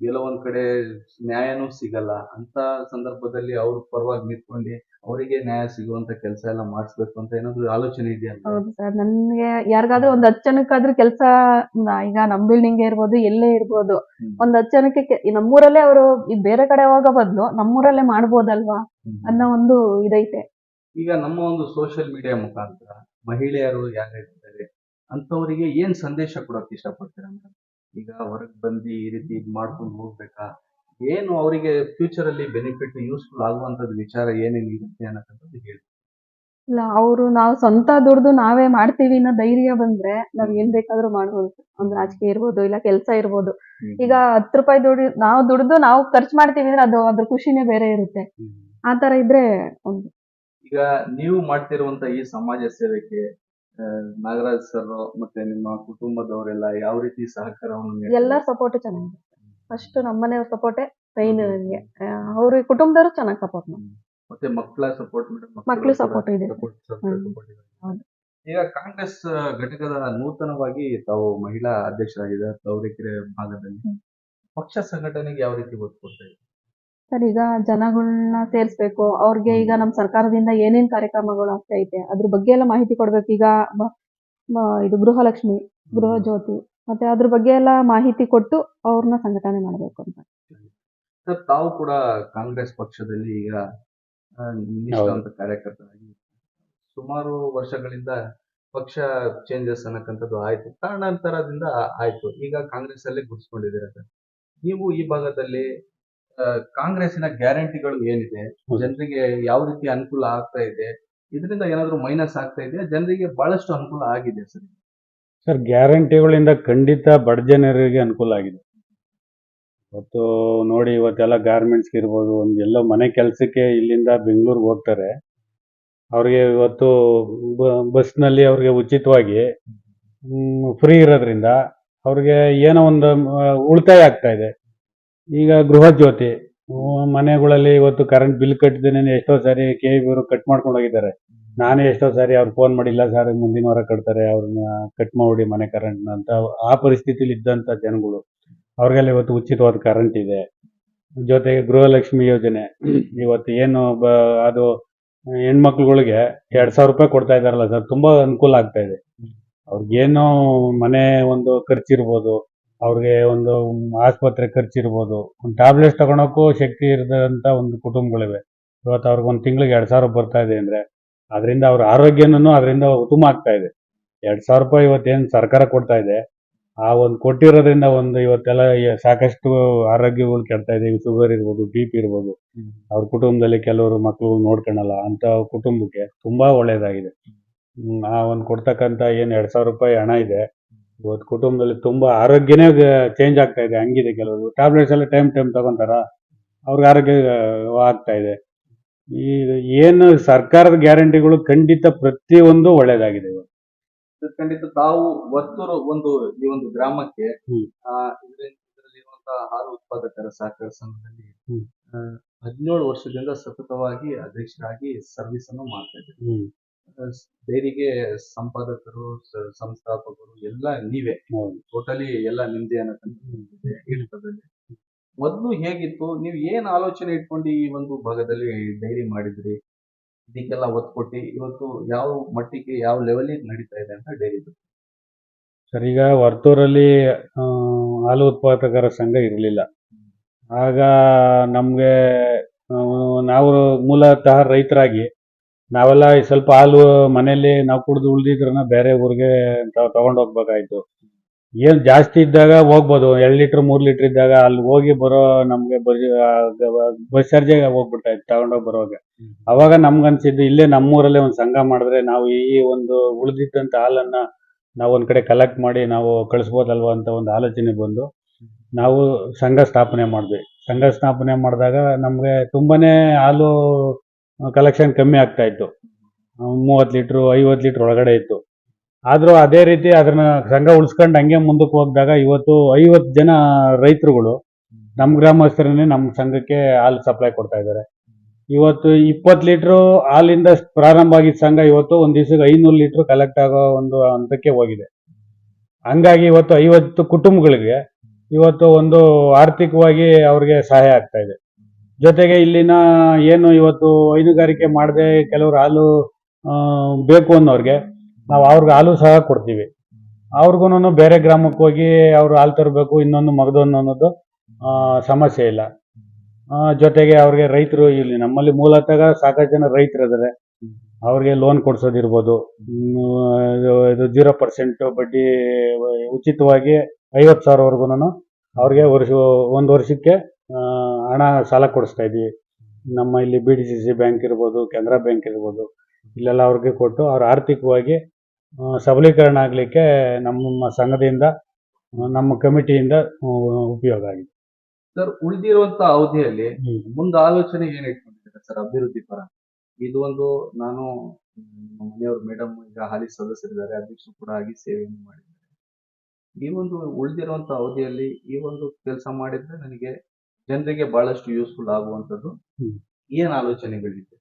ಕೆಲವೊಂದ್ ಕಡೆ ನ್ಯಾಯನೂ ಸಿಗಲ್ಲ ಅಂತ ಸಂದರ್ಭದಲ್ಲಿ ಅವ್ರ ಪರವಾಗಿ ನಿಂತ್ಕೊಂಡು ಅವರಿಗೆ ನ್ಯಾಯ ಸಿಗುವಂತ ಕೆಲಸ ಎಲ್ಲ ಮಾಡಿಸ್ಬೇಕು ಅಂತ ಏನಾದ್ರು ಆಲೋಚನೆ ಇದೆಯಾ? ಹೌದು ಸರ್ ನನ್ಗೆ ಯಾರಿಗಾದ್ರೂ ಒಂದ್ ಹತ್ತು ಜನಕ್ಕಾದ್ರೂ ಕೆಲಸ ಈಗ ನಮ್ ಬಿಲ್ಡಿಂಗ್ ಇರ್ಬೋದು ಎಲ್ಲೇ ಇರ್ಬೋದು. ಒಂದ್ ಹತ್ತು ಜನಕ್ಕೆ ನಮ್ಮೂರಲ್ಲೇ ಅವರು ಬೇರೆ ಕಡೆ ಹೋಗೋ ಬದಲು ನಮ್ಮೂರಲ್ಲೇ ಮಾಡ್ಬೋದಲ್ವಾ. ಅನ್ನೋ ಒಂದು ಇದೈತೆ ಈಗ ನಮ್ಮ ಒಂದು ಸೋಷಿಯಲ್ ಮೀಡಿಯಾ ಮುಖಾಂತರ ಮಹಿಳೆಯರು ಯಾರಿರ್ತಾರೆ ಅಂತವರಿಗೆ ಏನ್ ಸಂದೇಶ ಕೊಡೋಕೆ ಇಷ್ಟಪಡ್ತೀರಾ ಮೇಡಮ್? ಈಗ ಹೊರಗೆ ಬಂದು ಈ ರೀತಿ ಇದ್ ಮಾಡ್ಕೊಂಡು ಹೋಗ್ಬೇಕಾ? ಏನು ಅವರಿಗೆ ಫ್ಯೂಚರ್ ಅಲ್ಲಿ ಬೆನಿಫಿಟ್ ಯೂಸ್ಫುಲ್ ಆಗುವಂತದ್ದು ವಿಚಾರ ಏನೇನು ಇರುತ್ತೆ ಅನ್ನೋದು ಹೇಳಿ. ಇಲ್ಲ ಅವರು ನಾವು ಸ್ವಂತ ದುಡ್ದು ನಾವೇ ಮಾಡ್ತೀವಿ ಅನ್ನೋ ಧೈರ್ಯ ಬಂದ್ರೆ ನಾವ್ ಏನ್ ಬೇಕಾದ್ರೂ ಮಾಡ್ಬೋದು. ಒಂದ್ ರಾಜಕೀಯ ಇರ್ಬೋದು ಇಲ್ಲ ಕೆಲಸ ಇರ್ಬೋದು. ಈಗ ಹತ್ತು ರೂಪಾಯಿ ದುಡಿ ನಾವು ದುಡ್ದು ನಾವು ಖರ್ಚು ಮಾಡ್ತೀವಿ ಅಂದ್ರೆ ಅದು ಅದ್ರ ಖುಷಿನೇ ಬೇರೆ ಇರುತ್ತೆ. ಆತರ ಆ ತರ ಇದ್ರೆ ಒಂದು. ಈಗ ನೀವು ಮಾಡ್ತಿರುವಂತ ಈ ಸಮಾಜ ಸೇವೆಗೆ ನಾಗರಾಜ್ ಸರ್ ಮತ್ತೆ ನಿಮ್ಮ ಕುಟುಂಬದವರೆಲ್ಲ ಯಾವ ರೀತಿ ಸಹಕಾರವನ್ನು ಎಲ್ಲ ಎಲ್ಲರ ಸಪೋರ್ಟ್ ಚೆನ್ನಾಗಿದೆ ಫಸ್ಟ್ ನಮ್ಮನೆಯವ್ರ ಸಪೋರ್ಟೇ ಮೈನ್ ನನಗೆ ಅವ್ರ ಕುಟುಂಬದವರು ಚೆನ್ನಾಗಿ ಸಪೋರ್ಟ್ ಮಾಡಿ ಮತ್ತೆ ಮಕ್ಕಳ ಸಪೋರ್ಟ್ ಮಕ್ಕಳು ಸಪೋರ್ಟ್ ಇದೆ. ಈಗ ಕಾಂಗ್ರೆಸ್ ಘಟಕದ ನೂತನವಾಗಿ ತಾವು ಮಹಿಳಾ ಅಧ್ಯಕ್ಷರಾಗಿದ್ದಾರೆ ತವರಿಕೆರೆ ಭಾಗದಲ್ಲಿ. ಪಕ್ಷ ಸಂಘಟನೆಗೆ ಯಾವ ರೀತಿ ಒತ್ತು ಕೊಡ್ತಾ ಇದ್ದಾರೆ? ಸರ್ ಈಗ ಜನಗಳನ್ನ ಸೇರಿಸ್ಬೇಕು. ಅವ್ರಿಗೆ ಈಗ ನಮ್ಮ ಸರ್ಕಾರದಿಂದ ಏನೇನು ಕಾರ್ಯಕ್ರಮಗಳು ಆಗ್ತಾ ಐತೆ ಅದ್ರ ಬಗ್ಗೆ ಎಲ್ಲ ಮಾಹಿತಿ ಕೊಡ್ಬೇಕು. ಈಗ ಇದು ಗೃಹಲಕ್ಷ್ಮಿ ಗೃಹ ಜ್ಯೋತಿ ಮತ್ತೆ ಅದ್ರ ಬಗ್ಗೆ ಎಲ್ಲ ಮಾಹಿತಿ ಕೊಟ್ಟು ಅವ್ರನ್ನ ಸಂಘಟನೆ ಮಾಡಬೇಕು ಅಂತ. ಸರ್ ತಾವು ಕೂಡ ಕಾಂಗ್ರೆಸ್ ಪಕ್ಷದಲ್ಲಿ ಈಗ ನಿಷ್ಠಾವಂತ ಕಾರ್ಯಕರ್ತರಾಗಿ ಸುಮಾರು ವರ್ಷಗಳಿಂದ ಪಕ್ಷ ಚೇಂಜಸ್ ಅನ್ನಕ್ಕಂಥದ್ದು ಆಯ್ತು. ಕಾರಣಾಂತರದಿಂದ ಆಯ್ತು. ಈಗ ಕಾಂಗ್ರೆಸ್ ಅಲ್ಲಿ ಗುರ್ಸ್ಕೊಂಡಿದ್ದೀರಾ ಸರ್? ನೀವು ಈ ಭಾಗದಲ್ಲಿ ಕಾಂಗ್ರೆಸ್ಸಿನ ಗ್ಯಾರಂಟಿಗಳು ಏನಿದೆ? ಜನರಿಗೆ ಯಾವ ರೀತಿ ಅನುಕೂಲ ಆಗ್ತಾ ಇದೆ? ಇದರಿಂದ ಏನಾದ್ರು ಮೈನಸ್ ಆಗ್ತಾ ಇದೆ ಜನರಿಗೆ ಬಹಳಷ್ಟು ಅನುಕೂಲ ಆಗಿದೆ ಸರ್. ಸರ್ ಗ್ಯಾರಂಟಿಗಳಿಂದ ಖಂಡಿತ ಬಡ ಜನರಿಗೆ ಅನುಕೂಲ ಆಗಿದೆ. ಇವತ್ತು ನೋಡಿ ಇವತ್ತೆಲ್ಲ ಗಾರ್ಮೆಂಟ್ಸ್ಗೆ ಇರ್ಬೋದು ಒಂದು ಎಲ್ಲೋ ಮನೆ ಕೆಲಸಕ್ಕೆ ಇಲ್ಲಿಂದ ಬೆಂಗಳೂರಿಗೆ ಹೋಗ್ತಾರೆ. ಅವ್ರಿಗೆ ಇವತ್ತು ಬಸ್ನಲ್ಲಿ ಅವ್ರಿಗೆ ಉಚಿತವಾಗಿ ಫ್ರೀ ಇರೋದ್ರಿಂದ ಅವ್ರಿಗೆ ಏನೋ ಒಂದು ಉಳಿತಾಯ ಆಗ್ತಾ ಇದೆ. ಈಗ ಗೃಹ ಜ್ಯೋತಿ ಮನೆಗಳಲ್ಲಿ ಇವತ್ತು ಕರೆಂಟ್ ಬಿಲ್ ಕಟ್ಟಿದ್ದೇನೆ, ಎಷ್ಟೋ ಸಾರಿ ಕೆ ಇವರು ಕಟ್ ಮಾಡ್ಕೊಂಡು ಹೋಗಿದ್ದಾರೆ. ನಾನೇ ಎಷ್ಟೋ ಸಾರಿ ಅವ್ರು ಫೋನ್ ಮಾಡಿಲ್ಲ ಸರ್ ಮುಂದಿನ ವಾರ ಕಟ್ತಾರೆ, ಅವ್ರನ್ನ ಕಟ್ ಮಾಡಿ ಮನೆ ಕರೆಂಟ್ ಅಂತ. ಆ ಪರಿಸ್ಥಿತಿಲಿ ಇದ್ದಂತ ಜನಗಳು, ಅವ್ರಿಗೆಲ್ಲ ಇವತ್ತು ಉಚಿತವಾದ ಕರೆಂಟ್ ಇದೆ. ಜೊತೆಗೆ ಗೃಹಲಕ್ಷ್ಮಿ ಯೋಜನೆ. ಇವತ್ತು ಏನು ಬ, ಅದು ಹೆಣ್ಮಕ್ಳುಗಳಿಗೆ ಎರಡ್ ಸಾವಿರ ರೂಪಾಯಿ ಕೊಡ್ತಾ ಇದಾರಲ್ಲ ಸರ್ ತುಂಬಾ ಅನುಕೂಲ ಆಗ್ತಾ ಇದೆ. ಅವ್ರಿಗೇನೋ ಮನೆ ಒಂದು ಖರ್ಚಿರ್ಬೋದು. ಅವ್ರಿಗೆ ಒಂದು ಆಸ್ಪತ್ರೆ ಖರ್ಚಿರ್ಬೋದು. ಒಂದು ಟ್ಯಾಬ್ಲೆಟ್ಸ್ ತಗೊಳಕ್ಕೂ ಶಕ್ತಿ ಇರದಂಥ ಒಂದು ಕುಟುಂಬಗಳಿವೆ. ಇವತ್ತು ಅವ್ರಿಗೆ ಒಂದು ತಿಂಗಳಿಗೆ ಎರಡು ಸಾವಿರ ಬರ್ತಾ ಇದೆ ಅಂದ್ರೆ ಅದರಿಂದ ಅವ್ರ ಆರೋಗ್ಯನೂ ಅದರಿಂದ ಉತ್ತಮ ಆಗ್ತಾ ಇದೆ. ಎರಡು ಸಾವಿರ ರೂಪಾಯಿ ಇವತ್ತೇನು ಸರ್ಕಾರ ಕೊಡ್ತಾ ಇದೆ. ಆ ಒಂದು ಕೊಟ್ಟಿರೋದ್ರಿಂದ ಒಂದು ಇವತ್ತೆಲ್ಲ ಸಾಕಷ್ಟು ಆರೋಗ್ಯಗಳು ಕೆಡ್ತಾ ಇದೆ. ಶುಗರ್ ಇರ್ಬೋದು ಬಿ ಪಿ ಇರ್ಬೋದು. ಅವ್ರ ಕುಟುಂಬದಲ್ಲಿ ಕೆಲವರು ಮಕ್ಕಳು ನೋಡ್ಕೊಳಲ್ಲ ಅಂತ ಕುಟುಂಬಕ್ಕೆ ತುಂಬಾ ಒಳ್ಳೇದಾಗಿದೆ. ಹ್ಮ್, ಆ ಒಂದು ಕೊಡ್ತಕ್ಕಂಥ ಏನು ಎರಡು ಸಾವಿರ ರೂಪಾಯಿ ಹಣ ಇದೆ. ಇವತ್ತು ಕುಟುಂಬದಲ್ಲಿ ತುಂಬಾ ಆರೋಗ್ಯನೇ ಚೇಂಜ್ ಆಗ್ತಾ ಇದೆ ಹಂಗಿದೆ ಕೆಲವರು ಟ್ಯಾಬ್ಲೆಟ್ಸ್ ಎಲ್ಲ ಟೈಮ್ ಟೈಮ್ ತಗೊಂತಾರ ಅವ್ರಿಗೆ ಆರೋಗ್ಯ ಆಗ್ತಾ ಇದೆ ಈ ಏನು ಸರ್ಕಾರದ ಗ್ಯಾರಂಟಿಗಳು ಖಂಡಿತ ಪ್ರತಿಯೊಂದು ಒಳ್ಳೇದಾಗಿದೆ ಇವತ್ತು. ಖಂಡಿತ ತಾವು ವರ್ತೂರು ಒಂದು ಈ ಒಂದು ಗ್ರಾಮಕ್ಕೆ ಹ್ಮ್. ಆ ಇದ್ರಲ್ಲಿ- ಇದರಲ್ಲಿರುವಂತಹ ಹಾಲು ಉತ್ಪಾದಕರ ಸಹಕಾರ ಸಂಘದಲ್ಲಿ ಹ್ಮ್. ಆ, ಹದಿನೇಳು ವರ್ಷದಿಂದ ಸತತವಾಗಿ ಅಧ್ಯಕ್ಷರಾಗಿ ಸರ್ವಿಸ್ ಅನ್ನು ಮಾಡ್ತಾ ಇದ್ದಾರೆ ಹ್ಮ್ ಡೈರಿಗೆ ಸಂಪಾದಕರು ಸಂಸ್ಥಾಪಕರು ಎಲ್ಲ ನೀವೇ. ಟೋಟಲಿ ಎಲ್ಲ ನಿಮ್ದೇ ಅನ್ನೋದನ್ನ ಹಿಡಿತದಲ್ಲಿ ಮೊದಲು ಹೇಗಿತ್ತು ನೀವು ಏನ್ ಆಲೋಚನೆ ಇಟ್ಕೊಂಡು ಈ ಒಂದು ಭಾಗದಲ್ಲಿ ಡೈರಿ ಮಾಡಿದ್ರಿ? ಇದಕ್ಕೆಲ್ಲ ಒತ್ತು ಕೊಟ್ಟು ಇವತ್ತು ಯಾವ ಮಟ್ಟಿಗೆ ಯಾವ ಲೆವೆಲಿಗೆ ನಡೀತಾ ಇದೆ ಅಂತ ಡೈರಿ ಸರ್ ಈಗ ವರ್ತೂರಲ್ಲಿ ಹಾಲು ಉತ್ಪಾದಕರ ಸಂಘ ಇರಲಿಲ್ಲ. ಆಗ ನಮಗೆ ನಾವು ಮೂಲತಃ ರೈತರಾಗಿ ನಾವೆಲ್ಲ ಈ ಸ್ವಲ್ಪ ಹಾಲು ಮನೆಯಲ್ಲಿ ನಾವು ಕುಡಿದು ಉಳಿದಿದ್ರನ್ನ ಬೇರೆ ಊರಿಗೆ ತಗೊಂಡು ಹೋಗ್ಬೇಕಾಯ್ತು. ಏನು ಜಾಸ್ತಿ ಇದ್ದಾಗ ಹೋಗ್ಬೋದು. ಎರಡು ಲೀಟರ್, ಮೂರ್ ಲೀಟರ್ ಇದ್ದಾಗ ಅಲ್ಲಿ ಹೋಗಿ ಬರೋ ನಮಗೆ ಬಸ್ ಚಾರ್ಜಿಗೆ ಹೋಗ್ಬಿಡ್ತಾ ಇತ್ತು ತಗೊಂಡೋಗಿ ಬರೋವಾಗ ಅವಾಗ ನಮ್ಗನ್ಸಿದ್ದು ಇಲ್ಲೇ ನಮ್ಮೂರಲ್ಲೇ ಒಂದು ಸಂಘ ಮಾಡಿದ್ರೆ ನಾವು ಈ ಒಂದು ಉಳಿದಿದ್ದಂಥ ಹಾಲನ್ನ ನಾವು ಒಂದ್ ಕಡೆ ಕಲೆಕ್ಟ್ ಮಾಡಿ ನಾವು ಕಳಿಸ್ಬೋದಲ್ವಾ ಅಂತ ಒಂದು ಆಲೋಚನೆ ಬಂದು ನಾವು ಸಂಘ ಸ್ಥಾಪನೆ ಮಾಡಿದ್ವಿ. ಸಂಘ ಸ್ಥಾಪನೆ ಮಾಡಿದಾಗ ನಮಗೆ ತುಂಬಾನೇ ಹಾಲು ಕಲೆಕ್ಷನ್ ಕಮ್ಮಿ ಆಗ್ತಾ ಇತ್ತು. ಮೂವತ್ತು ಲೀಟ್ರು ಐವತ್ತು ಲೀಟ್ರ್ ಒಳಗಡೆ ಇತ್ತು. ಆದರೂ ಅದೇ ರೀತಿ ಅದನ್ನ ಸಂಘ ಉಳಿಸ್ಕೊಂಡು ಹಂಗೆ ಮುಂದಕ್ಕೆ ಹೋಗಿದಾಗ ಇವತ್ತು ಐವತ್ತು ಜನ ರೈತರುಗಳು ನಮ್ಮ ಗ್ರಾಮಸ್ಥರನ್ನೇ ನಮ್ಮ ಸಂಘಕ್ಕೆ ಹಾಲು ಸಪ್ಲೈ ಕೊಡ್ತಾ ಇದ್ದಾರೆ. ಇವತ್ತು ಇಪ್ಪತ್ತು ಲೀಟ್ರು ಹಾಲಿಂದ ಪ್ರಾರಂಭ ಆಗಿದ್ದ ಸಂಘ ಇವತ್ತು ಒಂದು ದಿವಸಕ್ಕೆ ಐನೂರು ಲೀಟ್ರ್ ಕಲೆಕ್ಟ್ ಆಗೋ ಒಂದು ಹಂತಕ್ಕೆ ಹೋಗಿದೆ. ಹಂಗಾಗಿ ಇವತ್ತು ಐವತ್ತು ಕುಟುಂಬಗಳಿಗೆ ಇವತ್ತು ಒಂದು ಆರ್ಥಿಕವಾಗಿ ಅವ್ರಿಗೆ ಸಹಾಯ ಆಗ್ತಾ ಇದೆ. ಜೊತೆಗೆ ಇಲ್ಲಿನ ಏನು ಇವತ್ತು ಹೈನುಗಾರಿಕೆ ಮಾಡದೆ ಕೆಲವರು ಹಾಲು ಬೇಕು ಅನ್ನೋರಿಗೆ, ನಾವು ಅವ್ರಿಗೆ ಹಾಲು ಸಹ ಕೊಡ್ತೀವಿ. ಅವ್ರಿಗೂ ಬೇರೆ ಗ್ರಾಮಕ್ಕೆ ಹೋಗಿ ಅವ್ರು ಹಾಲು ತರಬೇಕು, ಇನ್ನೊಂದು ಮಗದೊಂದು ಅನ್ನೋದು ಸಮಸ್ಯೆ ಇಲ್ಲ. ಜೊತೆಗೆ ಅವ್ರಿಗೆ ರೈತರು ಇಲ್ಲಿ ನಮ್ಮಲ್ಲಿ ಮೂಲತಃ ಸಾಕಷ್ಟು ಜನ ರೈತರು ಇದಾರೆ. ಅವ್ರಿಗೆ ಲೋನ್ ಕೊಡ್ಸೋದಿರ್ಬೋದು. ಇದು- ಜೀರೋ ಪರ್ಸೆಂಟ್ ಬಡ್ಡಿ, ಉಚಿತವಾಗಿ ಐವತ್ತು ಸಾವಿರವರೆಗೂ ಅವ್ರಿಗೆ ವರ್ಷ, ಒಂದು ವರ್ಷಕ್ಕೆ ಹಣ ಸಾಲ ಕೊಡಿಸ್ತಾ ಇದ್ವಿ. ನಮ್ಮ ಇಲ್ಲಿ B D C C bank ಇರ್ಬೋದು ಕೆನರಾ ಬ್ಯಾಂಕ್ ಇರ್ಬೋದು ಇಲ್ಲೆಲ್ಲ ಅವ್ರಿಗೆ ಕೊಟ್ಟು ಅವ್ರ ಆರ್ಥಿಕವಾಗಿ ಸಬಲೀಕರಣ ಆಗಲಿಕ್ಕೆ ನಮ್ಮ ಸಂಘದಿಂದ ನಮ್ಮ ಕಮಿಟಿಯಿಂದ ಉಪಯೋಗ ಆಗಿದೆ. ಸರ್ ಉಳಿದಿರುವಂತ ಅವಧಿಯಲ್ಲಿ ಮುಂದೆ ಆಲೋಚನೆ ಏನ್ ಇಟ್ಕೊಂಡಿದ್ದೀರಾ ಸರ್ ಅಭಿವೃದ್ಧಿ ಪರ? ಇದು ಒಂದು ನಾನು ಮನೆಯವ್ರ ಮೇಡಮ್ ಈಗ ಹಾಲಿ ಸದಸ್ಯರಿದ್ದಾರೆ ಅಧ್ಯಕ್ಷರು ಕೂಡ ಆಗಿ ಸೇವೆಯನ್ನು ಮಾಡಿದ್ದಾರೆ. ಈ ಒಂದು ಉಳಿದಿರುವಂತ ಅವಧಿಯಲ್ಲಿ ಈ ಒಂದು ಕೆಲಸ ಮಾಡಿದ್ರೆ ನನಗೆ ಜನರಿಗೆ ಬಹಳಷ್ಟು ಯೂಸ್ಫುಲ್ ಆಗುವಂಥದ್ದು ಏನು ಆಲೋಚನೆಗಳಿದೆ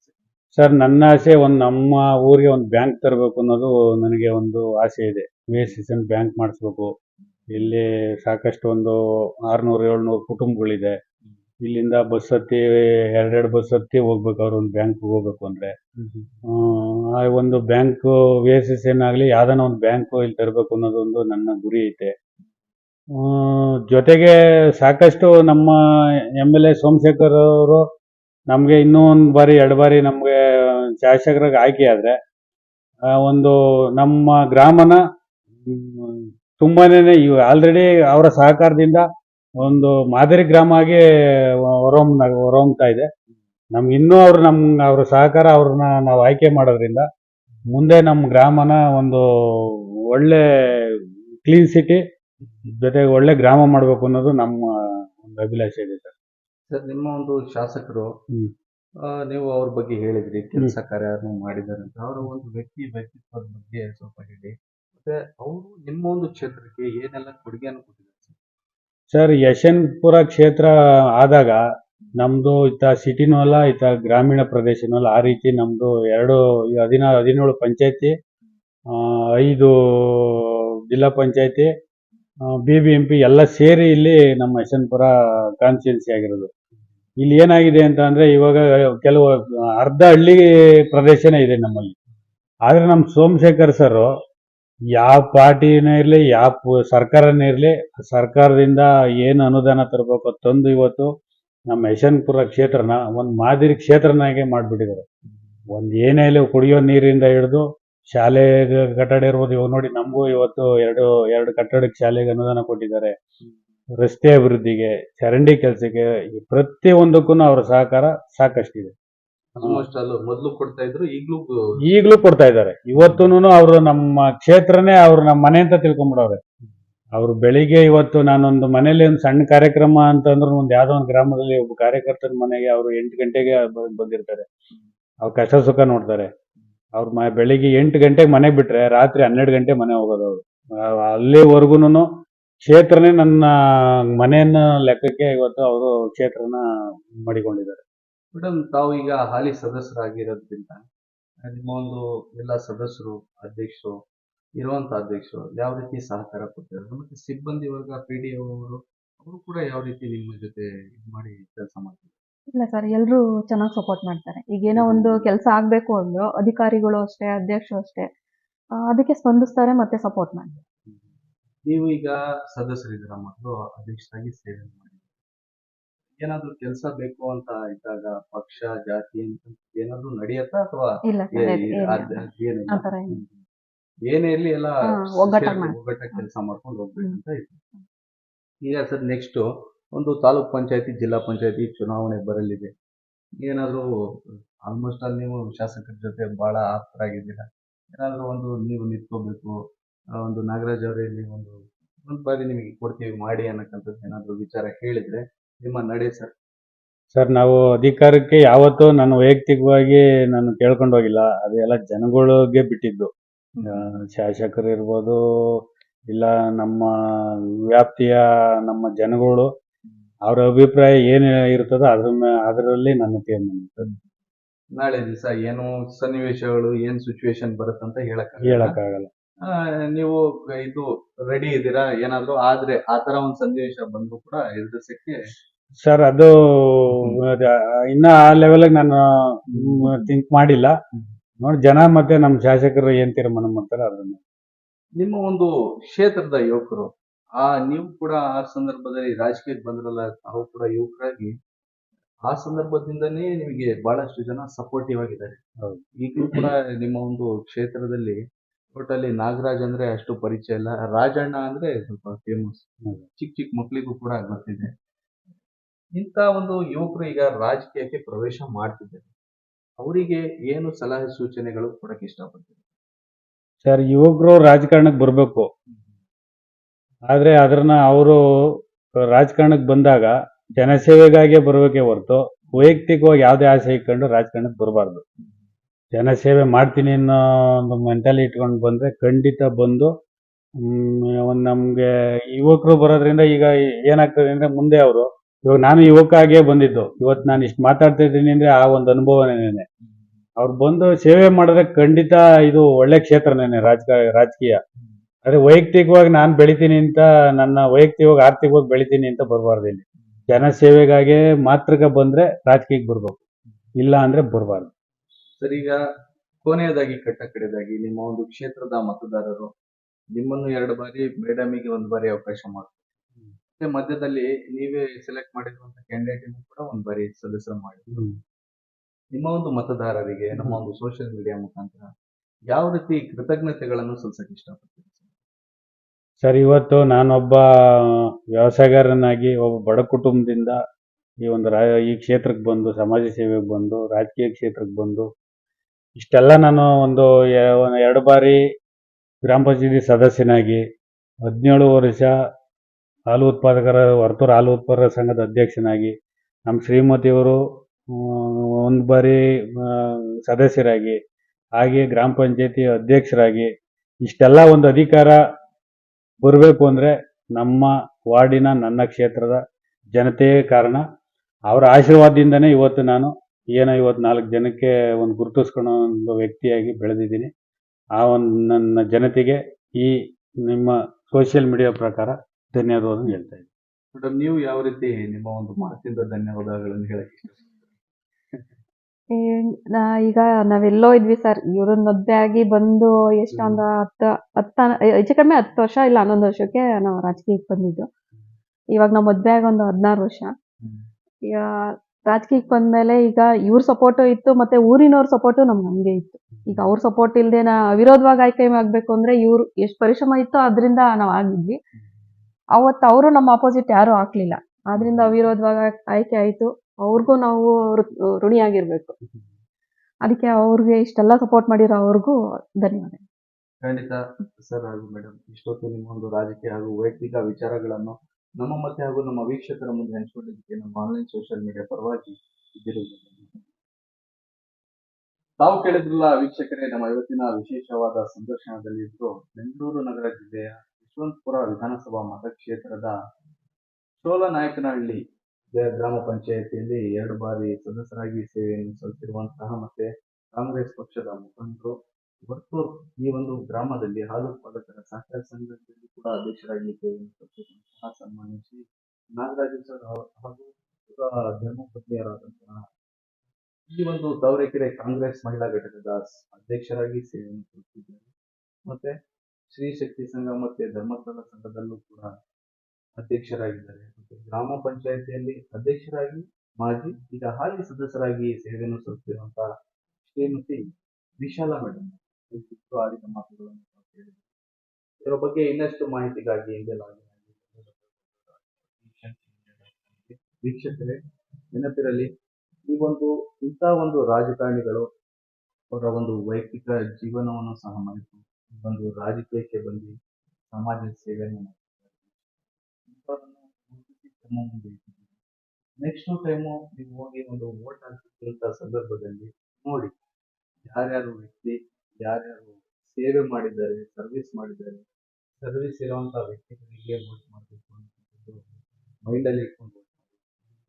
ಸರ್ ನನ್ನ ಆಸೆ ಒಂದು ನಮ್ಮ ಊರಿಗೆ ಒಂದು ಬ್ಯಾಂಕ್ ತರಬೇಕು ಅನ್ನೋದು ನನಗೆ ಒಂದು ಆಸೆ ಇದೆ. ವಿ ಎಸ್ ಎಸ್ ಬ್ಯಾಂಕ್ ಮಾಡಿಸ್ಬೇಕು. ಇಲ್ಲಿ ಸಾಕಷ್ಟು ಒಂದು ಆರ್ನೂರು ಏಳ್ನೂರು ಕುಟುಂಬಗಳಿದೆ. ಇಲ್ಲಿಂದ ಬಸ್ ಹತ್ತಿ ಎರಡೆರಡು ಬಸ್ ಹತ್ತಿ ಹೋಗ್ಬೇಕು ಅವ್ರ ಒಂದು ಬ್ಯಾಂಕ್ ಹೋಗ್ಬೇಕು ಅಂದ್ರೆ. ಆ ಒಂದು bank V S S N ಆಗಲಿ ಯಾವ್ದಾನ ಒಂದು ಬ್ಯಾಂಕ್ ಇಲ್ಲಿ ತರಬೇಕು ಅನ್ನೋದೊಂದು ನನ್ನ ಗುರಿ ಐತೆ. ಜೊತೆಗೆ ಸಾಕಷ್ಟು ನಮ್ಮ ಎಂ ಎಲ್ ಎ ಸೋಮಶೇಖರ್ ಅವರು ನಮಗೆ ಇನ್ನೂ ಒಂದು ಬಾರಿ, ಎರಡು ಬಾರಿ ನಮಗೆ ಶಾಸಕರಾಗಿ ಆಯ್ಕೆ ಆದರೆ ಒಂದು ನಮ್ಮ ಗ್ರಾಮನ ತುಂಬಾನೇ ಇವು ಆಲ್ರೆಡಿ ಅವರ ಸಹಕಾರದಿಂದ ಒಂದು ಮಾದರಿ ಗ್ರಾಮ ಆಗಿ ಹೊರಹೊಮ್, ಹೊರಹೊಮ್ತಾ ಇದೆ. ನಮ್ಗೆ ಇನ್ನೂ ಅವ್ರು ನಮ್ಮ ಅವ್ರ ಸಹಕಾರ ಅವ್ರನ್ನ ನಾವು ಆಯ್ಕೆ ಮಾಡೋದ್ರಿಂದ ಮುಂದೆ ನಮ್ಮ ಗ್ರಾಮನ ಒಂದು ಒಳ್ಳೆ ಕ್ಲೀನ್ ಸಿಟಿ ಜೊತೆಗೆ ಒಳ್ಳೆ ಗ್ರಾಮ ಮಾಡಬೇಕು ಅನ್ನೋದು ನಮ್ಮ ಒಂದು ಅಭಿಲಾಷೆ ಇದೆ ಸರ್. ಸರ್ ನಿಮ್ಮ ಒಂದು ಶಾಸಕರು ಹ್ಮ್. ಆ, ನೀವು ಅವ್ರ ಬಗ್ಗೆ ಹೇಳಿದ್ರಿ ಕೆಲಸ ಕಾರ್ಯ ಮಾಡಿದ್ದಾರೆ ಅಂತ. ಅವರ ಒಂದು ವ್ಯಕ್ತಿ ವ್ಯಕ್ತಿತ್ವದ ಬಗ್ಗೆ ಸ್ವಲ್ಪ ಹೇಳಿ. ಮತ್ತೆ ಅವರು ನಿಮ್ಮ ಒಂದು ಕ್ಷೇತ್ರಕ್ಕೆ ಏನೆಲ್ಲ ಕೊಡುಗೆಯನ್ನು ಕೊಟ್ಟಿದ್ದಾರೆ ಸರ್? ಸರ್ ಯಶವಂತಪುರ ಕ್ಷೇತ್ರ ಆದಾಗ ನಮ್ದು ಇತ್ತ ಸಿಟಿನೂ ಅಲ್ಲ ಇತ್ತ ಗ್ರಾಮೀಣ ಪ್ರದೇಶನೂ ಅಲ್ಲ. ಆ ರೀತಿ ನಮ್ದು ಎರಡು ಹದಿನಾರು ಹದಿನಾ ಹದಿನೇಳು ಪಂಚಾಯತಿ ಐದು ಜಿಲ್ಲಾ ಪಂಚಾಯತಿ ಬಿ ಬಿ ಎಂ ಪಿ ಎಲ್ಲ ಸೇರಿ ಇಲ್ಲಿ ನಮ್ಮ ಯಶವಂತಪುರ ಕಾನ್ಸ್ಟಿಟ್ಯೂನ್ಸಿ ಆಗಿರೋದು. ಇಲ್ಲಿ ಏನಾಗಿದೆ ಅಂತ ಅಂದ್ರೆ ಇವಾಗ ಕೆಲವು ಅರ್ಧ ಹಳ್ಳಿ ಪ್ರದೇಶನೇ ಇದೆ ನಮ್ಮಲ್ಲಿ. ಆದ್ರೆ ನಮ್ಮ ಸೋಮಶೇಖರ್ ಸರ್ ಯಾವ ಪಾರ್ಟಿನೇ ಇರಲಿ, ಯಾವ ಸರ್ಕಾರನೇ ಇರಲಿ, ಸರ್ಕಾರದಿಂದ ಏನು ಅನುದಾನ ತರಬೇಕು ತಂದು ಇವತ್ತು ನಮ್ಮ ಯಶವಂತಪುರ ಕ್ಷೇತ್ರನ, ಒಂದು ಮಾದರಿ ಕ್ಷೇತ್ರನಾಗೆ ಮಾಡಿಬಿಟ್ಟಿದ್ದಾರೆ. ಒಂದು ಏನೇ ಇಲ್ಲ ಕುಡಿಯೋ ನೀರಿಂದ ಹಿಡಿದು ಶಾಲೆ ಕಟ್ಟಡ ಇರ್ಬೋದು ಇವಾಗ ನೋಡಿ ನಮಗೂ ಇವತ್ತು ಎರಡು ಎರಡು ಕಟ್ಟಡಕ್ಕೆ ಶಾಲೆಗೆ ಅನುದಾನ ಕೊಟ್ಟಿದ್ದಾರೆ. ರಸ್ತೆ ಅಭಿವೃದ್ಧಿಗೆ ಚರಂಡಿ ಕೆಲಸಕ್ಕೆ ಪ್ರತಿಯೊಂದಕ್ಕೂ ಅವರ ಸಹಕಾರ ಸಾಕಷ್ಟಿದೆ. ಮೊದಲು ಕೊಡ್ತಾ ಇದ್ರು ಈಗಲೂ ಈಗಲೂ ಕೊಡ್ತಾ ಇದ್ದಾರೆ. ಇವತ್ತು ಅವರು ನಮ್ಮ ಕ್ಷೇತ್ರನೇ ಅವರು ನಮ್ಮ ಮನೆ ಅಂತ ತಿಳ್ಕೊಂಬಿಡವ್ರೆ. ಅವ್ರು ಬೆಳಿಗ್ಗೆ ಇವತ್ತು ನಾನೊಂದು ಮನೇಲಿ ಒಂದು ಸಣ್ಣ ಕಾರ್ಯಕ್ರಮ ಅಂತಂದ್ರೆ ಒಂದು ಯಾವ್ದೋ ಒಂದು ಗ್ರಾಮದಲ್ಲಿ ಒಬ್ಬ ಕಾರ್ಯಕರ್ತನ ಮನೆಗೆ ಅವರು ಎಂಟು ಗಂಟೆಗೆ ಬಂದಿರ್ತಾರೆ. ಅವ್ರು ಕಷ್ಟ ಸುಖ ನೋಡ್ತಾರೆ. ಅವ್ರ ಬೆಳಿಗ್ಗೆ ಎಂಟು ಗಂಟೆಗೆ ಮನೆಗೆ ಬಿಟ್ರೆ ರಾತ್ರಿ ಹನ್ನೆರಡು ಗಂಟೆ ಮನೆ ಹೋಗೋದು ಅವರು. ಅಲ್ಲಿವರೆಗೂ ಕ್ಷೇತ್ರನೇ ನನ್ನ ಮನೆಯನ್ನ ಲೆಕ್ಕಕ್ಕೆ ಇವತ್ತು ಅವರು ಕ್ಷೇತ್ರನ ಮಾಡಿಕೊಂಡಿದ್ದಾರೆ. ಮೇಡಮ್ ತಾವು ಈಗ ಹಾಲಿ ಸದಸ್ಯರಾಗಿರೋದ್ರಿಂದ, ನಿಮ್ಮ ಒಂದು ಎಲ್ಲ ಸದಸ್ಯರು, ಅಧ್ಯಕ್ಷರು, ಇರುವಂತ ಅಧ್ಯಕ್ಷರು ಯಾವ ರೀತಿ ಸಹಕಾರ ಕೊಡ್ತಾರೆ? ಮತ್ತೆ ಸಿಬ್ಬಂದಿ ವರ್ಗ, ಪಿ ಡಿ ಅವರು ಅವರು ಕೂಡ ಯಾವ ರೀತಿ ನಿಮ್ಮ ಜೊತೆ ಇದು ಮಾಡಿ ಕೆಲಸ ಮಾಡ್ತಾರೆ ಇಲ್ಲ ಸರ್ ಎಲ್ಲರೂ ಚೆನ್ನಾಗಿ ಸಪೋರ್ಟ್ ಮಾಡ್ತಾರೆ ಈಗ ಏನೋ ಒಂದು ಕೆಲಸ ಆಗಬೇಕು ಅಂದ್ರು ಅಧಿಕಾರಿಗಳು ಅಷ್ಟೇ ಅಧ್ಯಕ್ಷರು ಅಷ್ಟೇ ಆ, ಅದಕ್ಕೆ ಸ್ಪಂದಿಸ್ತಾರೆ ಮತ್ತೆ ಸಪೋರ್ಟ್ ಮಾಡ್ತಾರೆ ನೀವು ಈಗ ಸದಸ್ಯರಿದ್ದೀರ ಮೊದಲು ಅಧ್ಯಕ್ಷರಾಗಿ ಸೇವೆ ಮಾಡಿ ಏನಾದ್ರು ಕೆಲಸ ಬೇಕು ಅಂತ ಇದ್ದಾಗ ಪಕ್ಷ ಜಾತಿ ಅಂತ ಏನಾದ್ರು ನಡೆಯತ್ತಾ ಅಥವಾ ಇಲ್ಲ ಏ- ಸರ್ ಈ- ಅದ್- ಅದ್ ಏನಿಲ್ಲ? ಆ ಥರ ಏನಿಲ್ಲ. ಏನೇ ಇರ್ಲಿ ಎಲ್ಲ ಹಾ, ಒಗ್ಗಟ್ಟಾಗಿ ಸೇರಿ ಮಾಡ್ತೀವಿ. ಒಗ್ಗಟ್ಟಾಗಿ ಕೆಲಸ ಮಾಡ್ಕೊಂಡು ಹೋಗ್ಬೇಕಂತ ಇದೆ ಈಗ ಸರ್ ನೆಕ್ಸ್ಟ್ ಒಂದು ತಾಲೂಕ್ ಪಂಚಾಯತಿ, ಜಿಲ್ಲಾ ಪಂಚಾಯತಿ ಚುನಾವಣೆ ಬರಲಿದೆ. ಏನಾದರೂ ಆಲ್ಮೋಸ್ಟ್ ಅಲ್ಲಿ ನೀವು ಶಾಸಕರ ಜೊತೆ ಬಹಳ ಆಪ್ತರಾಗಿದ್ದೀರಾ? ಏನಾದರೂ ಒಂದು ನೀವು ನಿಂತ್ಕೋಬೇಕು ಒಂದು ನಾಗರಾಜ್ ಅವರೇ ನೀವು ಒಂದು ಒಂದು ಬಾರಿ ನಿಮಗೆ ಕೊಡ್ತೀವಿ ಮಾಡಿ ಅನ್ನಕ್ಕಂಥದ್ದು ಏನಾದರೂ ವಿಚಾರ ಹೇಳಿದರೆ ನಿಮ್ಮ ನಡೆ ಸರ್. ಸರ್, ನಾವು ಅಧಿಕಾರಕ್ಕೆ ಯಾವತ್ತೂ ನಾನು ವೈಯಕ್ತಿಕವಾಗಿ ನಾನು ಕೇಳ್ಕೊಂಡು ಹೋಗಿಲ್ಲ. ಅದೆಲ್ಲ ಜನಗಳಿಗೆ ಬಿಟ್ಟಿದ್ದು. ಶಾಸಕರು ಇರ್ಬೋದು, ಇಲ್ಲ ನಮ್ಮ ವ್ಯಾಪ್ತಿಯ ನಮ್ಮ ಜನಗಳು ಅವರ ಅಭಿಪ್ರಾಯ ಏನು ಇರ್ತದೋ ಅದ್ರ ಅದರಲ್ಲಿ ನನ್ನ ತೀರ್ಮಾನ. ನಾಳೆ ದಿವಸ ಏನು ಸನ್ನಿವೇಶಗಳು ಏನ್ ಸಿಚುವೇಶನ್ ಬರುತ್ತಂತ ಹೇಳಕ್ ಹೇಳಕ್ಕಾಗಲ್ಲ ಆ, ನೀವು ಇದು ರೆಡಿ ಇದ್ದೀರಾ ಏನಾದ್ರು ಆದ್ರೆ ಆತರ ತರ ಒಂದ್ ಸನ್ನಿವೇಶ ಬಂದ್ರು ಕೂಡ ಎದುರಿಸಕ್ಕೆ ಸರ್ ಅದು ಅದ- ಇನ್ನ ಆ ಲೆವೆಲ್ ನಾನು ಥಿಂಕ್ ಮಾಡಿಲ್ಲ. ನೋಡಿ ಜನ ಮತ್ತೆ ನಮ್ಮ ಶಾಸಕರು ಏನ್ ತೀರ್ಮಾನ ಮಾಡ್ತಾರೆ ಅದನ್ನ. ನಿಮ್ಮ ಒಂದು ಕ್ಷೇತ್ರದ ಯುವಕರು ಆ ನೀವು ಕೂಡ ಆ ಸಂದರ್ಭದಲ್ಲಿ ರಾಜಕೀಯಕ್ಕೆ ಬಂದ್ರಲ್ಲ ತಾವು ಕೂಡ ಯುವಕರಾಗಿ ಆ ಸಂದರ್ಭದಿಂದನೇ ನಿಮಗೆ ಬಹಳಷ್ಟು ಜನ ಸಪೋರ್ಟಿವ್ ಆಗಿದ್ದಾರೆ. ಈಗಲೂ ಕೂಡ ನಿಮ್ಮ ಒಂದು ಕ್ಷೇತ್ರದಲ್ಲಿ ಒಟ್ಟಲ್ಲಿ ನಾಗರಾಜ್ ಅಂದ್ರೆ ಅಷ್ಟು ಪರಿಚಯ ಇಲ್ಲ. ರಾಜಣ್ಣ ಅಂದ್ರೆ ಸ್ವಲ್ಪ ಫೇಮಸ್. ಚಿಕ್ಕ ಚಿಕ್ಕ ಮಕ್ಕಳಿಗೂ ಕೂಡ ಗೊತ್ತಿದೆ. ಇಂಥ ಒಂದು ಯುವಕರು ಈಗ ರಾಜಕೀಯಕ್ಕೆ ಪ್ರವೇಶ ಮಾಡ್ತಿದ್ದಾರೆ. ಅವರಿಗೆ ಏನು ಸಲಹೆ ಸೂಚನೆಗಳು ಕೊಡಕ್ಕೆ ಇಷ್ಟಪಡ್ತೀವಿ ಸರ್ ಯುವಕರು ರಾಜಕಾರಣಕ್ಕೆ ಬರಬೇಕು. ಆದ್ರೆ ಅದನ್ನ ಅವರು ರಾಜಕಾರಣಕ್ಕೆ ಬಂದಾಗ ಜನಸೇವೆಗಾಗಿಯೇ ಬರಬೇಕೇ ಹೊರತು ವೈಯಕ್ತಿಕವಾಗಿ ಯಾವುದೇ ಆಸೆ ಇಟ್ಕೊಂಡು ರಾಜಕಾರಣಕ್ಕೆ ಬರಬಾರ್ದು. ಜನಸೇವೆ ಮಾಡ್ತೀನಿ ಅನ್ನೋ ಒಂದು ಮೆಂಟಾಲಿ ಇಟ್ಕೊಂಡು ಬಂದರೆ ಖಂಡಿತ ಬಂದು ಒಂದು ನಮಗೆ ಯುವಕರು ಬರೋದ್ರಿಂದ ಈಗ ಏನಾಗ್ತದೆ ಅಂದರೆ ಮುಂದೆ ಅವರು, ಇವಾಗ ನಾನು ಯುವಕ ಆಗಿಯೇ ಬಂದಿದ್ದು, ಇವತ್ತು ನಾನು ಇಷ್ಟು ಮಾತಾಡ್ತಾ ಇದ್ದೀನಿ ಅಂದರೆ ಆ ಒಂದು ಅನುಭವನೇನೆ. ಅವ್ರು ಬಂದು ಸೇವೆ ಮಾಡಿದ್ರೆ ಖಂಡಿತ ಇದು ಒಳ್ಳೆ ಕ್ಷೇತ್ರನೇನೆ ರಾಜಕ, ರಾಜಕೀಯ. ಅದೇ ವೈಯಕ್ತಿಕವಾಗಿ ನಾನು ಬೆಳಿತೀನಿ ಅಂತ ನನ್ನ ವೈಯಕ್ತಿಕವಾಗಿ ಆರ್ಥಿಕವಾಗಿ ಬೆಳಿತೀನಿ ಅಂತ ಬರಬಾರ್ದು ಇಲ್ಲಿ. ಜನ ಸೇವೆಗಾಗಿ ಮಾತ್ರಕ್ಕೆ ಬಂದ್ರೆ ರಾಜಕೀಯಕ್ಕೆ ಬರ್ಬೇಕು. ಇಲ್ಲ ಅಂದ್ರೆ ಬರಬಾರ್ದು. ಸರ್ ಈಗ ಕೊನೆಯದಾಗಿ ಕಟ್ಟ ಕಡೆದಾಗಿ ನಿಮ್ಮ ಒಂದು ಕ್ಷೇತ್ರದ ಮತದಾರರು ನಿಮ್ಮನ್ನು ಎರಡು ಬಾರಿ ಮೇಡಮಿಗೆ ಒಂದು ಬಾರಿ ಅವಕಾಶ ಮಾಡ್ತಾರೆ. ಮತ್ತೆ ಮಧ್ಯದಲ್ಲಿ ನೀವೇ ಸೆಲೆಕ್ಟ್ ಮಾಡಿರುವಂತ ಕ್ಯಾಂಡಿಡೇಟ್ ಕೂಡ ಒಂದು ಬಾರಿ ಸದಸ್ಯ ಮಾಡಿ ನಿಮ್ಮ ಒಂದು ಮತದಾರರಿಗೆ ನಮ್ಮ ಒಂದು ಸೋಷಿಯಲ್ ಮೀಡಿಯಾ ಮುಖಾಂತರ ಯಾವ ರೀತಿ ಕೃತಜ್ಞತೆಗಳನ್ನು ಸಲ್ಲಿಸಕ್ಕೆ ಇಷ್ಟಪಡ್ತೀರಿ? ಸರ್? ಇವತ್ತು ನಾನೊಬ್ಬ ವ್ಯವಸಾಯಗಾರನಾಗಿ ಒಬ್ಬ ಬಡ ಕುಟುಂಬದಿಂದ ಈ ಒಂದು ರಾ, ಈ ಕ್ಷೇತ್ರಕ್ಕೆ ಬಂದು, ಸಮಾಜ ಸೇವೆಗೆ ಬಂದು, ರಾಜಕೀಯ ಕ್ಷೇತ್ರಕ್ಕೆ ಬಂದು, ಇಷ್ಟೆಲ್ಲ ನಾನು ಒಂದು ಎರಡು ಬಾರಿ ಗ್ರಾಮ ಪಂಚಾಯತಿ ಸದಸ್ಯನಾಗಿ ಹದಿನೇಳು ವರ್ಷ ಹಾಲು ಉತ್ಪಾದಕರ, ವರ್ತೂರು ಹಾಲು ಉತ್ಪಾದಕರ ಸಂಘದ ಅಧ್ಯಕ್ಷನಾಗಿ ನಮ್ಮ ಶ್ರೀಮತಿಯವರು ಒಂದು ಬಾರಿ ಸದಸ್ಯರಾಗಿ, ಹಾಗೆ ಗ್ರಾಮ ಪಂಚಾಯತಿ ಅಧ್ಯಕ್ಷರಾಗಿ, ಇಷ್ಟೆಲ್ಲ ಒಂದು ಅಧಿಕಾರ ಬರಬೇಕು ಅಂದರೆ ನಮ್ಮ ವಾರ್ಡಿನ ನನ್ನ ಕ್ಷೇತ್ರದ ಜನತೆಯೇ ಕಾರಣ ಅವರ ಆಶೀರ್ವಾದದಿಂದನೇ ಇವತ್ತು ನಾನು ಏನೋ ಇವತ್ತು ನಾಲ್ಕು ಜನಕ್ಕೆ ಒಂದು ಗುರುತಿಸ್ಕೊಳೋ ಒಂದು ವ್ಯಕ್ತಿಯಾಗಿ ಬೆಳೆದಿದ್ದೀನಿ ಆ ಒಂದು ನನ್ನ ಜನತೆಗೆ ಈ ನಿಮ್ಮ ಸೋಷಿಯಲ್ ಮೀಡಿಯಾ ಪ್ರಕಾರ ಧನ್ಯವಾದವನ್ನು ಹೇಳ್ತಾ ಇದ್ದೀನಿ ಮೇಡಮ್ ನೀವು ಯಾವ ರೀತಿ ನಿಮ್ಮ ಒಂದು ಮಾತಿಂದ ಧನ್ಯವಾದಗಳನ್ನು ಹೇಳಕ್ಕೆ? ಏ, ನಾ ಈಗ ನಾವೆಲ್ಲೋ ಇದ್ವಿ ಸರ್. ಇವ್ರನ್ನ ಮದ್ವೆ ಆಗಿ ಬಂದು ಎಷ್ಟೊಂದು ಹತ್ತು ಹತ್ತ ಹೆಚ್ಚು ಕಡಿಮೆ ಹತ್ತು ವರ್ಷ ಇಲ್ಲ ಹನ್ನೊಂದು ವರ್ಷಕ್ಕೆ ನಾವು ರಾಜಕೀಯಕ್ಕೆ ಬಂದಿದ್ದು. ಇವಾಗ ನಾವು ಮದ್ವೆ ಆಗಿ ಒಂದು ಹದಿನಾರು ವರ್ಷ. ಹ್ಮ್. ಈಗ ರಾಜಕೀಯಕ್ಕೆ ಬಂದ್ಮೇಲೆ ಈಗ ಇವ್ರ ಸಪೋರ್ಟು ಇತ್ತು ಮತ್ತೆ ಊರಿನವ್ರ ಸಪೋರ್ಟು ನಮ್ಗೆ ಹಂಗೆ ಇತ್ತು. ಈಗ ಅವ್ರ ಸಪೋರ್ಟ್ ಇಲ್ದೆ ನಾ ಅವಿರೋಧವಾಗಿ ಆಯ್ಕೆ ಆಗ್ಬೇಕು ಅಂದ್ರೆ ಇವ್ರು ಎಷ್ಟು ಪರಿಶ್ರಮ ಇತ್ತು ಅದರಿಂದ ನಾವು ಆಗಿದ್ವಿ. ಅವತ್ತು ಅವರು ನಮ್ಮ ಅಪೋಸಿಟ್ ಯಾರು ಹಾಕ್ಲಿಲ್ಲ ಆದ್ರಿಂದ ಅವಿರೋಧವಾಗಿ ಆಯ್ಕೆ ಆಯ್ತು. ಅವ್ರಿಗೂ ನಾವು ಋಣಿಯಾಗಿರ್ಬೇಕು. ಅದಕ್ಕೆ ಅವ್ರಿಗೆ ಇಷ್ಟೆಲ್ಲ ಸಪೋರ್ಟ್ ಮಾಡಿರೋ ಅವ್ರಿಗೂ ಧನ್ಯವಾದ. ಖಂಡಿತ ಸರ್ ಹಾಗೂ ಮೇಡಮ್ ಇಷ್ಟೊತ್ತು ನಿಮ್ಮ ಒಂದು ರಾಜಕೀಯ ಹಾಗೂ ವೈಯಕ್ತಿಕ ವಿಚಾರಗಳನ್ನು ನಮ್ಮ ಮತ್ತೆ ಹಾಗೂ ನಮ್ಮ ವೀಕ್ಷಕರ ಮುಂದೆ ಹಂಚಿಕೊಂಡಿದ್ದಕ್ಕೆ ನಮ್ಮ ಆನ್ಲೈನ್ ಸೋಷಿಯಲ್ ಮೀಡಿಯಾ ಪರವಾಗಿ ಇದ್ದಿರುವುದು ತಾವು ಕೇಳಿದ್ರಲ್ಲ ವೀಕ್ಷಕರೇ, ನಮ್ಮ ಇವತ್ತಿನ ವಿಶೇಷವಾದ ಸಂದರ್ಶನದಲ್ಲಿ ಇದ್ದು ಬೆಂಗಳೂರು ನಗರ ಜಿಲ್ಲೆಯ ಯಶವಂತಪುರ ವಿಧಾನಸಭಾ ಮತಕ್ಷೇತ್ರದ ಚೋಲನಾಯಕನಹಳ್ಳಿ ಗ್ರಾಮ ಪಂಚಾಯಿತಿಯಲ್ಲಿ ಎರಡು ಬಾರಿ ಸದಸ್ಯರಾಗಿ ಸೇವೆಯನ್ನು ಸಲ್ಲಿಸಿರುವಂತಹ ಮತ್ತೆ ಕಾಂಗ್ರೆಸ್ ಪಕ್ಷದ ಮುಖಂಡರು ವರ್ತೂರ್ ಈ ಒಂದು ಗ್ರಾಮದಲ್ಲಿ ಹಾಲು ಉತ್ಪಾದಕರ ಸಹಕಾರ ಸಂಘದಲ್ಲಿ ಕೂಡ ಅಧ್ಯಕ್ಷರಾಗಿ ಸೇವೆಯನ್ನು ಸಲ್ಲಿಸಿರುವಂತಹ ಸನ್ಮಾನಿಸಿ ನಾಗರಾಜು ಸರ್ ಹಾಗೂ ಧರ್ಮಪತ್ನಿಯರಾದಂತಹ ಈ ಒಂದು ತಾವರೆಕೆರೆ ಕಾಂಗ್ರೆಸ್ ಮಹಿಳಾ ಘಟಕದ ಅಧ್ಯಕ್ಷರಾಗಿ ಸೇವೆಯನ್ನು ಸಲ್ಲಿಸಿದ್ದಾರೆ. ಮತ್ತೆ ಶ್ರೀ ಶಕ್ತಿ ಸಂಘ ಮತ್ತೆ ಧರ್ಮಸ್ಥಳ ಸಂಘದಲ್ಲೂ ಕೂಡ ಅಧ್ಯಕ್ಷರಾಗಿದ್ದಾರೆ ಗ್ರಾಮ ಪಂಚಾಯಿತಿಯಲ್ಲಿ ಅಧ್ಯಕ್ಷರಾಗಿ, ಮಾಜಿ, ಈಗ ಹಾಲಿ ಸದಸ್ಯರಾಗಿ ಸೇವೆಯನ್ನು ಸಲ್ಲಿಸಿರುವಂತಹ ಶ್ರೀಮತಿ ವಿಶಾಲ ಮೇಡಮ್ ಆಡಿದ ಮಾತುಗಳನ್ನು. ಇದರ ಬಗ್ಗೆ ಇನ್ನಷ್ಟು ಮಾಹಿತಿಗಾಗಿ ಹಿಂದೆ ವೀಕ್ಷಕರೇ, ನೆನಪಿರಲಿ, ಈ ಒಂದು, ಇಂಥ ಒಂದು ರಾಜಕಾರಣಿಗಳು ಅವರ ಒಂದು ವೈಯಕ್ತಿಕ ಜೀವನವನ್ನು ಸಹ ಮರೆತು ಒಂದು ರಾಜಕೀಯಕ್ಕೆ ಬಂದು ಸಮಾಜ ಸೇವೆಯನ್ನು ನೆಕ್ಸ್ಟ್ ಟೈಮು ನೀವು ಹೋಗಿ ಒಂದು ವೋಟ್ ಹಾಕ್ತಿರುವಂಥ ಸಂದರ್ಭದಲ್ಲಿ ನೋಡಿ. ಯಾರ್ಯಾರು ವ್ಯಕ್ತಿ, ಯಾರ್ಯಾರು ಸೇವೆ ಮಾಡಿದ್ದಾರೆ ಸರ್ವಿಸ್ ಮಾಡಿದ್ದಾರೆ ಸರ್ವಿಸ್ ಇರೋವಂಥ ವ್ಯಕ್ತಿಗಳಿಗೆ ವೋಟ್ ಮಾಡಬೇಕು ಅಂತ ಮೈಂಡಲ್ಲಿ ಇಟ್ಕೊಂಡು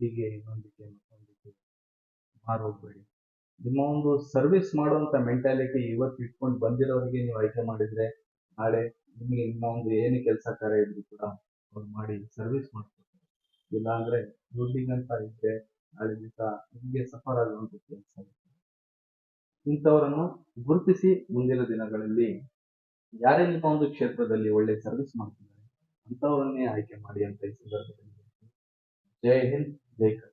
ಹೀಗೆ ಇನ್ನೊಂದಕ್ಕೆ ಮತ್ತೊಂದಕ್ಕೆ ಮಾರೋಗ್ಬೇಡಿ ನಿಮ್ಮ ಒಂದು ಸರ್ವಿಸ್ ಮಾಡುವಂಥ ಮೆಂಟಾಲಿಟಿ ಇವತ್ತು ಇಟ್ಕೊಂಡು ಬಂದಿರೋರಿಗೆ ನೀವು ಆಯ್ಕೆ ಮಾಡಿದ್ರೆ ನಾಳೆ ನಿಮಗೆ ನಿಮ್ಮ ಒಂದು ಏನು ಕೆಲಸ ಕಾರ್ಯ ಇದ್ರು ಕೂಡ ಅವ್ರು ಮಾಡಿ ಸರ್ವಿಸ್ ಮಾಡ್ಕೊಡ್ತಾರೆ ಇಲ್ಲ ಅಂದ್ರೆ ಅಂತ ಇದ್ರೆ ನಾಳೆ ದಿವಸ ನಿಮಗೆ ಸಫರ್ ಆಗುವಂತ ಕೆಲಸ ಇಂಥವರನ್ನು ಗುರುತಿಸಿ ಮುಂದಿನ ದಿನಗಳಲ್ಲಿ ಯಾರೇ ನಿಮ್ಮ ಒಂದು ಕ್ಷೇತ್ರದಲ್ಲಿ ಒಳ್ಳೆ ಸರ್ವಿಸ್ ಮಾಡ್ತಿದ್ದಾರೆ, ಅಂಥವರನ್ನೇ ಆಯ್ಕೆ ಮಾಡಿ ಅಂತ ಈ ಸಂದರ್ಭದಲ್ಲಿ ಜೈ ಹಿಂದ್, ಜೈ ಕರ್ನಾಟಕ.